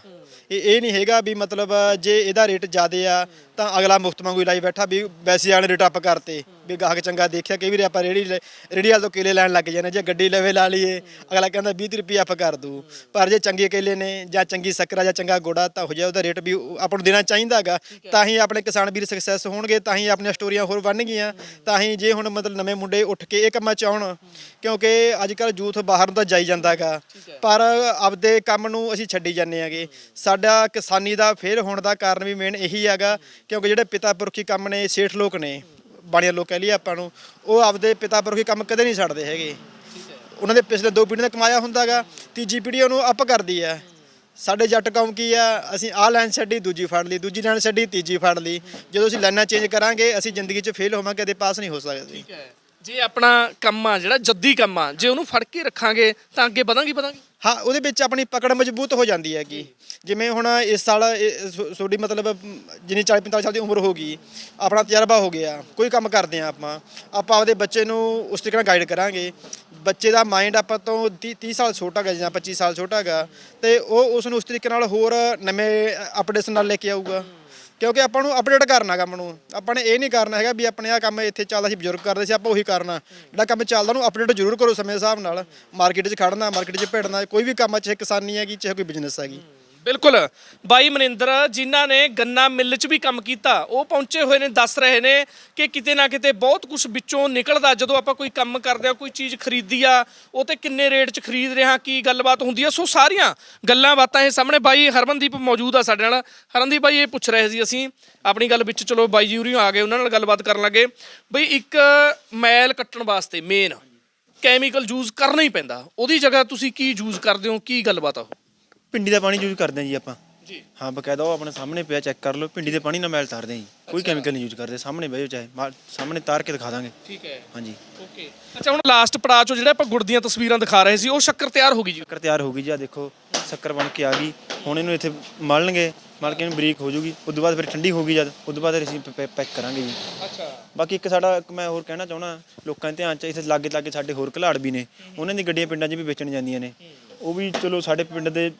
ਇਹ ਇਹ ਨਹੀਂ ਹੈਗਾ ਵੀ ਮਤਲਬ ਜੇ ਇਹਦਾ ਰੇਟ ਜ਼ਿਆਦਾ ਆ ਤਾਂ ਅਗਲਾ ਮੁਫਤ ਵਾਂਗੂ ਲਾਈ ਬੈਠਾ ਵੀ ਵੈਸੇ ਜਾਣ ਰੇਟ ਅਪ ਕਰਤੇ ਵੀ ਗਾਹਕ ਚੰਗਾ ਦੇਖਿਆ ਕਈ ਵਾਰੀ ਆਪਾਂ ਰੇੜੀ ਰੇੜੀ ਵਾਲ ਤੋਂ ਕੇਲੇ ਲੈਣ ਲੱਗ ਜਾਂਦੇ ਜੇ ਗੱਡੀ ਲਵੇ ਲਾ ਲਈਏ ਅਗਲਾ ਕਹਿੰਦਾ 20 ਰੁਪਏ ਅਪ ਕਰ ਦੂ ਪਰ ਜੇ ਚੰਗੇ ਕੇਲੇ ਨੇ ਜਾਂ ਚੰਗੀ ਸ਼ੱਕਰਾ ਜਾਂ ਚੰਗਾ ਗੁੜਾ ਤਾਂ ਹੋ ਜਾਏ ਉਹਦਾ ਰੇਟ ਵੀ ਆਪਾਂ ਨੂੰ ਦੇਣਾ ਚਾਹੀਦਾ ਹੈਗਾ ਤਾਂ ਹੀ ਆਪਣੇ ਕਿਸਾਨ ਵੀਰ ਸਕਸੈਸ ਹੋਣਗੇ ਤਾਂ ਹੀ ਆਪਣੀਆਂ ਸਟੋਰੀਆਂ ਹੋਰ ਬਣਨਗੀਆਂ ਤਾਂ ਹੀ ਜੇ ਹੁਣ ਮਤਲਬ ਨਵੇਂ ਮੁੰਡੇ ਉੱਠ ਕੇ ਇਹ ਕੰਮਾਂ ਚ ਆਉਣ ਕਿਉਂਕਿ ਅੱਜ ਕੱਲ ਯੂਥ ਬਾਹਰ ਨੂੰ ਤਾਂ ਜਾਈ ਜਾਂਦਾ ਹੈਗਾ ਪਰ ਆਪਦੇ ਕੰਮ ਨੂੰ ਅਸੀਂ ਛੱਡੀ ਜਾਂਦੇ ਹੈਗੇ। ਸਾਡਾ ਕਿਸਾਨੀ ਦਾ ਫੇਰ ਹੋਣ ਦਾ ਕਾਰਨ ਵੀ ਮੇਨ ਇਹੀ ਹੈਗਾ ਕਿਉਂਕਿ ਜਿਹੜੇ ਪਿਤਾ ਪੁਰਖੀ ਕੰਮ ਨੇ, ਸੇਠ ਲੋਕ ਨੇ, ਬਾਣੀਆਂ ਲੋਕ ਕਹਿ ਲਈਏ ਆਪਾਂ ਨੂੰ, ਉਹ ਆਪਦੇ ਪਿਤਾ ਪੁਰਖੀ ਕੰਮ ਕਦੇ ਨਹੀਂ ਛੱਡਦੇ ਹੈਗੇ। ਉਹਨਾਂ ਦੇ ਪਿਛਲੇ ਦੋ ਪੀੜ੍ਹੀਆਂ ਦਾ ਕਮਾਇਆ ਹੁੰਦਾਗਾ, ਤੀਜੀ ਪੀੜ੍ਹੀ ਉਹਨੂੰ ਅਪ ਕਰਦੀ ਹੈ ਸਾਡੇ ਜੱਟ ਕੌਮ ਕੀ ਆ? ਅਸੀਂ ਆਹ ਲਾਈਨ ਛੱਡੀ, ਦੂਜੀ ਫੜ ਲਈ, ਦੂਜੀ ਲਾਈਨ ਛੱਡੀ, ਤੀਜੀ ਫੜ ਲਈ। ਜਦੋਂ ਅਸੀਂ ਲਾਈਨਾਂ ਚੇਂਜ ਕਰਾਂਗੇ, ਅਸੀਂ ਜ਼ਿੰਦਗੀ 'ਚ ਫੇਲ ਹੋਵਾਂਗੇ, ਕਦੇ ਪਾਸ ਨਹੀਂ ਹੋ ਸਕਦੇ। ਜੇ ਆਪਣਾ ਕੰਮ ਆ, ਜਿਹੜਾ ਜੱਦੀ ਕੰਮ ਆ, ਜੇ ਉਹਨੂੰ ਫੜ ਕੇ ਰੱਖਾਂਗੇ, ਤਾਂ ਅੱਗੇ ਵਧਾਂਗੇ ਵਧਾਂਗੇ। ਹਾਂ, ਉਹਦੇ ਵਿੱਚ ਆਪਣੀ ਪਕੜ ਮਜ਼ਬੂਤ ਹੋ ਜਾਂਦੀ ਹੈਗੀ। ਜਿਵੇਂ ਹੁਣ ਇਸ ਸਾਲ ਇਹ ਤੁਹਾਡੀ ਮਤਲਬ, ਜਿੰਨੀ 40 45 ਸਾਲ ਦੀ ਉਮਰ ਹੋ ਗਈ, ਆਪਣਾ ਤਜਰਬਾ ਹੋ ਗਿਆ। ਕੋਈ ਕੰਮ ਕਰਦੇ ਆ ਆਪਾਂ। ਆਪਾਂ ਆਪਦੇ ਬੱਚੇ ਨੂੰ ਉਸ ਤਰੀਕੇ ਨਾਲ ਗਾਈਡ ਕਰਾਂਗੇ। ਬੱਚੇ ਦਾ ਮਾਈਂਡ ਆਪਾਂ ਤੋਂ 30 30 ਸਾਲ ਛੋਟਾ ਹੈਗਾ ਜਾਂ 25 ਸਾਲ ਛੋਟਾ ਹੈਗਾ, ਤੇ ਉਹ ਉਸ ਨੂੰ ਉਸ ਤਰੀਕੇ ਨਾਲ ਹੋਰ ਨਵੇਂ ਅਪਡੇਟਸ ਨਾਲ ਲੈ ਕੇ ਆਊਗਾ। ਕਿਉਂਕਿ ਆਪਾਂ ਨੂੰ ਅਪਡੇਟ ਕਰਨਾ ਕੰਮ ਨੂੰ। ਆਪਾਂ ਨੇ ਇਹ ਨਹੀਂ ਕਰਨਾ ਹੈਗਾ ਵੀ ਆਪਣੇ ਆ ਕੰਮ ਇੱਥੇ ਚੱਲਦਾ ਸੀ ਬਜ਼ੁਰਗ ਕਰਦੇ ਸੀ ਆਪਾਂ ਉਹੀ ਕਰਨਾ। ਜਿਹੜਾ ਕੰਮ ਚੱਲਦਾ ਉਹਨੂੰ ਅਪਡੇਟ ਜ਼ਰੂਰ ਕਰੋ ਸਮੇਂ ਦੇ ਹਿਸਾਬ ਨਾਲ। ਮਾਰਕੀਟ 'ਚ ਖੜਨਾ ਮਾਰਕੀਟ 'ਚ ਭੇੜਨਾ ਕੋਈ ਵੀ ਕੰਮ ਆ, ਚਾਹੇ ਕਿਸਾਨੀ ਹੈਗੀ ਚਾਹੇ ਕੋਈ ਬਿਜ਼ਨਸ ਹੈਗੀ। ਬਿਲਕੁਲ। ਬਾਈ ਮਨਿੰਦਰ, ਜਿਨ੍ਹਾਂ ਨੇ ਗੰਨਾ ਮਿੱਲ 'ਚ ਵੀ ਕੰਮ ਕੀਤਾ, ਉਹ ਪਹੁੰਚੇ ਹੋਏ ਨੇ, ਦੱਸ ਰਹੇ ਨੇ ਕਿ ਕਿਤੇ ਨਾ ਕਿਤੇ ਬਹੁਤ ਕੁਝ ਵਿੱਚੋਂ ਨਿਕਲਦਾ, ਜਦੋਂ ਆਪਾਂ ਕੋਈ ਕੰਮ ਕਰਦੇ ਆ ਕੋਈ ਚੀਜ਼ ਖਰੀਦੀ ਆ, ਉਹ ਤੇ ਕਿੰਨੇ ਰੇਟ 'ਚ ਖਰੀਦ ਰਿਹਾ, ਕੀ ਗੱਲਬਾਤ ਹੁੰਦੀ ਆ। ਸੋ ਸਾਰੀਆਂ ਗੱਲਾਂ, ਬਾਤਾਂ ਇਹ ਸਾਹਮਣੇ। ਬਾਈ ਹਰਮਨਦੀਪ ਮੌਜੂਦ ਆ ਸਾਡੇ ਨਾਲ। ਹਰਮਨਦੀਪ ਬਾਈ, ਇਹ ਪੁੱਛ ਰਹੇ ਸੀ ਅਸੀਂ, ਆਪਣੀ ਗੱਲ ਵਿੱਚ, ਚਲੋ ਬਾਈ ਜੀ ਉਰੀਓ ਆ ਗਏ, ਉਹਨਾਂ ਨਾਲ ਗੱਲਬਾਤ ਕਰਨ ਲੱਗੇ। ਬਈ ਇੱਕ ਮੈਲ ਕੱਟਣ ਵਾਸਤੇ ਮੇਨ ਕੈਮੀਕਲ ਯੂਜ਼ ਕਰਨਾ ਹੀ ਪੈਂਦਾ। ਉਹਦੀ ਜਗ੍ਹਾ ਤੁਸੀਂ ਕੀ ਯੂਜ਼ ਕਰਦੇ ਹੋ? ਕੀ ਗੱਲਬਾਤ ਆ ਪਿੰਡੀ ਦਾ ਪਾਣੀ ਯੂਜ਼ ਕਰਦੇ ਹਾਂ ਜੀ ਆਪਾਂ। ਜੀ। ਹਾਂ ਬਕਾਇਦਾ ਉਹ ਆਪਣੇ ਸਾਹਮਣੇ ਪਿਆ ਚੈੱਕ ਕਰ ਲਓ ਪਿੰਡੀ ਦੇ ਪਾਣੀ ਨਾਲ ਮੈਲ ਤਾਰਦੇ ਹਾਂ ਜੀ। ਕੋਈ ਕੈਮੀਕਲ ਨਹੀਂ ਯੂਜ਼ ਕਰਦੇ ਸਾਹਮਣੇ ਬਹਿਓ ਚਾਹੇ ਬਾਹਰ- ਸਾਹਮਣੇ ਤਾਰ ਕੇ ਦਿਖਾ ਦਾਂਗੇ। ਠੀਕ ਹੈ। ਹਾਂਜੀ। ਓਕੇ। ਅੱਛਾ ਹੁਣ ਲਾਸਟ ਪੜਾਅ ਚੋਂ ਜਿਹੜਾ ਆਪਾਂ ਗੁੜ ਦੀਆਂ ਤਸਵੀਰਾਂ ਦਿਖਾ ਰਹੇ ਸੀ ਉਹ ਸ਼ੱਕਰ ਤਿਆਰ ਹੋ ਗਈ ਜੀ? ਸ਼ੱਕਰ ਤਿਆਰ ਹੋ ਗਈ ਜੀ ਆ ਦੇਖੋ ਸ਼ੱਕਰ ਬਣ ਕੇ ਆ ਗਈ। ਹੁਣ ਇਹਨੂੰ ਇੱਥੇ ਮਲਣਗੇ ਮਲ ਕੇ ਇਹਨੂੰ ਬਰੀਕ ਹੋ ਜੂਗੀ ਉਸ ਤੋਂ ਬਾਅਦ ਫਿਰ ਠੰਡੀ ਹੋ ਗਈ ਜਦ ਉਸ ਤੋਂ ਬਾਅਦ ਫਿਰ ਅਸੀਂ ਪੈਕ ਕਰਾਂਗੇ ਜੀ। ਅੱਛਾ। ਬਾਕੀ ਇੱਕ ਸਾਡਾ ਇੱਕ ਮੈਂ ਹੋਰ ਕਹਿਣਾ ਚਾਹਣਾ ਲੋਕਾਂ ਦੇ ਧਿਆਨ ਚ ਇੱਥੇ ਲਾਗੇ ਲਾਗੇ ਸਾਡੇ ਹੋਰ ਘਲਾੜ ਵੀ ਨੇ। ਉਹਨਾਂ ਦੀ ਗੱਡੀਆਂ ਪਿੰਡਾਂ 'ਚ ਵੀ ਵੇਚਣ ਜਾਂਦੀਆਂ ਨੇ। ਉਹ ਵੀ ਚਲੋ ਸਾਡੇ ਪਿੰਡ ਦੇ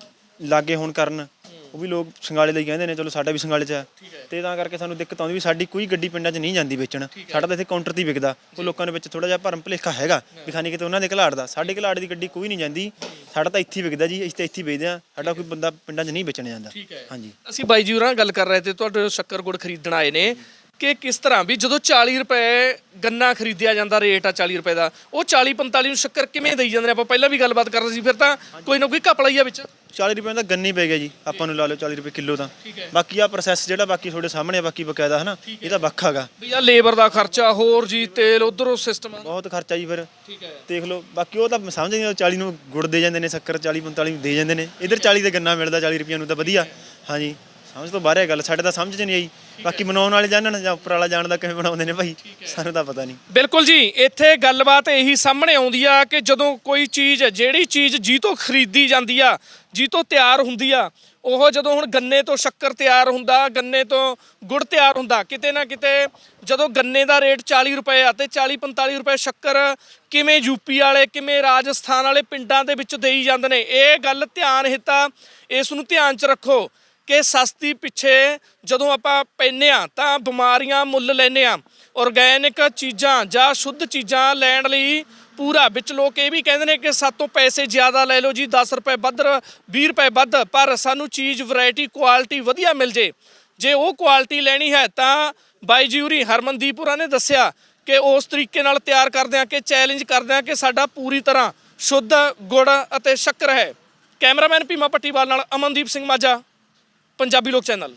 ਲਾਗੇ ਹੋਣ ਕਾਰਨ ਉਹ ਵੀ ਲੋਕ ਸੰਗਾਲੇ ਲਈ ਕਹਿੰਦੇ ਨੇ ਚਲੋ ਸਾਡਾ ਵੀ ਸੰਗਾਲੇ 'ਚ ਆ ਤੇ ਤਾਂ ਕਰਕੇ ਸਾਨੂੰ ਦਿੱਕਤ ਆਉਂਦੀ ਵੀ ਸਾਡੀ ਕੋਈ ਗੱਡੀ ਪਿੰਡਾਂ 'ਚ ਨਹੀਂ ਜਾਂਦੀ ਵੇਚਣ। ਸਾਡਾ ਤਾਂ ਇੱਥੇ ਕਾਊਂਟਰ ਤੇ ਵਿਕਦਾ। ਉਹ ਲੋਕਾਂ ਦੇ ਵਿੱਚ ਥੋੜਾ ਜਿਹਾ ਭਰਮ ਭੁਲੇਖਾ ਹੈਗਾ ਵੀ ਖਾਨੀ ਕਿਤੇ ਉਹਨਾਂ ਦੇ ਘਲਾੜ ਦਾ। ਸਾਡੇ ਘਲਾੜ ਦੀ ਗੱਡੀ ਕੋਈ ਨਹੀਂ ਜਾਂਦੀ। ਸਾਡਾ ਤਾਂ ਇੱਥੇ ਵਿਕਦਾ ਜੀ ਅਸੀਂ ਤਾਂ ਇੱਥੇ ਹੀ ਵੇਚਦੇ ਆ ਸਾਡਾ ਕੋਈ ਬੰਦਾ ਪਿੰਡਾਂ 'ਚ ਨਹੀਂ ਵੇਚਣ ਜਾਂਦਾ। ਹਾਂਜੀ। ਅਸੀਂ ਬਾਈ ਜੀ ਹੋਰਾਂ ਨਾਲ ਗੱਲ ਕਰ ਰਹੇ ਤੇ ਤੁਹਾਡੇ ਸ਼ੱਕਰ ਗੁੜ ਖਰੀਦਣ ਆਏ ਨੇ। ਕਿ ਕਿਸ ਤਰ੍ਹਾਂ ਵੀ ਜਦੋਂ 40 ਰੁਪਏ ਗੰਨਾ ਖਰੀਦਿਆ ਜਾਂਦਾ ਰੇਟ ਆ 40 ਰੁਪਏ ਦਾ ਉਹ 40 45 ਨੂੰ ਸ਼ੱਕਰ ਕਿਵੇਂ ਦੇਈ ਜਾਂਦੇ ਨੇ? ਆਪਾਂ ਪਹਿਲਾਂ ਵੀ ਗੱਲਬਾਤ ਕਰ ਰਹੇ ਸੀ ਫਿਰ ਤਾਂ ਕੋਈ ਨਾ ਕੋਈ ਘਪਲਾ ਹੀ ਆ ਵਿੱਚ। 40 ਰੁਪਏ ਦਾ ਗੰਨੀ ਪੈ ਗਿਆ ਜੀ ਆਪਾਂ ਨੂੰ ਲਾ ਲਓ 40 ਰੁਪਏ ਕਿਲੋ ਤਾਂ। ਬਾਕੀ ਆ ਪ੍ਰੋਸੈਸ ਜਿਹੜਾ ਬਾਕੀ ਤੁਹਾਡੇ ਸਾਹਮਣੇ ਆ, ਬਾਕੀ ਬਕਾਇਦਾ ਹਨਾ ਇਹ ਤਾਂ ਵੱਖ ਹੈਗਾ। ਵੀ ਆ ਲੇਬਰ ਦਾ ਖਰਚਾ ਹੋਰ ਜੀ ਤੇਲ ਉਧਰੋਂ ਸਿਸਟਮ ਬਹੁਤ ਖਰਚਾ ਜੀ ਫਿਰ। ਠੀਕ ਹੈ। ਦੇਖ ਲਓ ਬਾਕੀ ਉਹ ਤਾਂ ਸਮਝ ਨਹੀਂ 40 ਨੂੰ ਗੁੜ ਦੇ ਜਾਂਦੇ ਨੇ ਸ਼ੱਕਰ 40 45 ਨੂੰ ਦੇ ਜਾਂਦੇ ਨੇ। ਇਧਰ 40 ਦੇ ਗੰਨਾ ਮਿਲਦਾ 40 ਰੁਪਈਆ ਨੂੰ ਤਾਂ ਵਧੀਆ। ਹਾਂਜੀ। ਸਮਝ ਤੋਂ ਬਾਹਰ ਹੈ ਗੱਲ ਸਾਡੇ ਤਾਂ ਸਮਝ 'ਚ ਨਹੀਂ ਆਈ। ਬਾਕੀ ਬਣਾਉਣ ਵਾਲੇ ਜਾਣਨ ਜਾਂ ਉੱਪਰ ਵਾਲਾ ਜਾਣਦਾ ਕਿਵੇਂ ਬਣਾਉਂਦੇ ਨੇ ਭਾਈ ਸਾਨੂੰ ਤਾਂ ਪਤਾ ਨਹੀਂ। ਬਿਲਕੁਲ ਜੀ ਇੱਥੇ ਗੱਲਬਾਤ ਇਹੀ ਸਾਹਮਣੇ ਆਉਂਦੀ ਆ ਕਿ ਜਦੋਂ ਕੋਈ ਚੀਜ਼ ਜਿਹੜੀ ਚੀਜ਼ ਜੀ ਤੋਂ ਖਰੀਦੀ ਜਾਂਦੀ ਆ ਜੀ ਤੋਂ ਤਿਆਰ ਹੁੰਦੀ ਆ ਉਹ ਜਦੋਂ ਹੁਣ ਗੰਨੇ ਤੋਂ ਸ਼ੱਕਰ ਤਿਆਰ ਹੁੰਦਾ ਗੰਨੇ ਤੋਂ ਗੁੜ ਤਿਆਰ ਹੁੰਦਾ ਕਿਤੇ ਨਾ ਕਿਤੇ ਜਦੋਂ ਗੰਨੇ ਦਾ ਰੇਟ 40 ਰੁਪਏ ਆ ਤੇ 40 45 ਰੁਪਏ ਸ਼ੱਕਰ ਕਿਵੇਂ ਯੂਪੀ ਵਾਲੇ ਕਿਵੇਂ ਰਾਜਸਥਾਨ ਵਾਲੇ ਪਿੰਡਾਂ ਦੇ ਵਿੱਚ ਦੇਈ ਜਾਂਦੇ ਨੇ ਇਹ ਗੱਲ ਧਿਆਨ ਹਿੱਤਾ ਇਸ ਨੂੰ ਧਿਆਨ 'ਚ ਰੱਖੋ। ਕਿ ਸਸਤੀ ਪਿੱਛੇ ਜਦੋਂ ਆਪਾਂ ਪੈਨੇ ਆ ਤਾਂ ਬਿਮਾਰੀਆਂ ਮੁੱਲ ਲੈਨੇ ਆ ਆਰਗੈਨਿਕ ਚੀਜ਼ਾਂ ਜਾਂ ਸ਼ੁੱਧ ਚੀਜ਼ਾਂ ਲੈਣ ਲਈ ਪੂਰਾ, ਵਿੱਚ ਲੋਕ ਇਹ ਵੀ ਕਹਿੰਦੇ ਨੇ ਕਿ ਸਾਤੋਂ ਪੈਸੇ ਜ਼ਿਆਦਾ ਲੈ ਲਓ ਜੀ 10 ਰੁਪਏ ਵੱਧ 20 ਰੁਪਏ ਵੱਧ, ਪਰ ਸਾਨੂੰ ਚੀਜ਼ ਵੈਰਾਈਟੀ ਕੁਆਲਿਟੀ ਵਧੀਆ ਮਿਲ ਜੇ। ਜੇ ਉਹ ਕੁਆਲਿਟੀ ਲੈਣੀ ਹੈ ਤਾਂ ਬਾਈ ਜੀ ਉਰੀ ਹਰਮਨਦੀਪੁਰਾ ਨੇ ਦੱਸਿਆ ਕਿ ਉਸ ਤਰੀਕੇ ਨਾਲ ਤਿਆਰ ਕਰਦੇ ਆ ਕਿ ਚੈਲੰਜ ਕਰਦੇ ਆ ਕਿ ਸਾਡਾ ਪੂਰੀ ਤਰ੍ਹਾਂ ਸ਼ੁੱਧ, ਗੁੜ ਅਤੇ ਸ਼ੱਕਰ ਹੈ। ਕੈਮਰਾਮੈਨ ਭੀਮਾ ਪੱਟੀਵਾਲ ਨਾਲ ਅਮਨਦੀਪ ਸਿੰਘ ਮਾਝਾ। ਪੰਜਾਬੀ ਲੋਕ ਚੈਨਲ।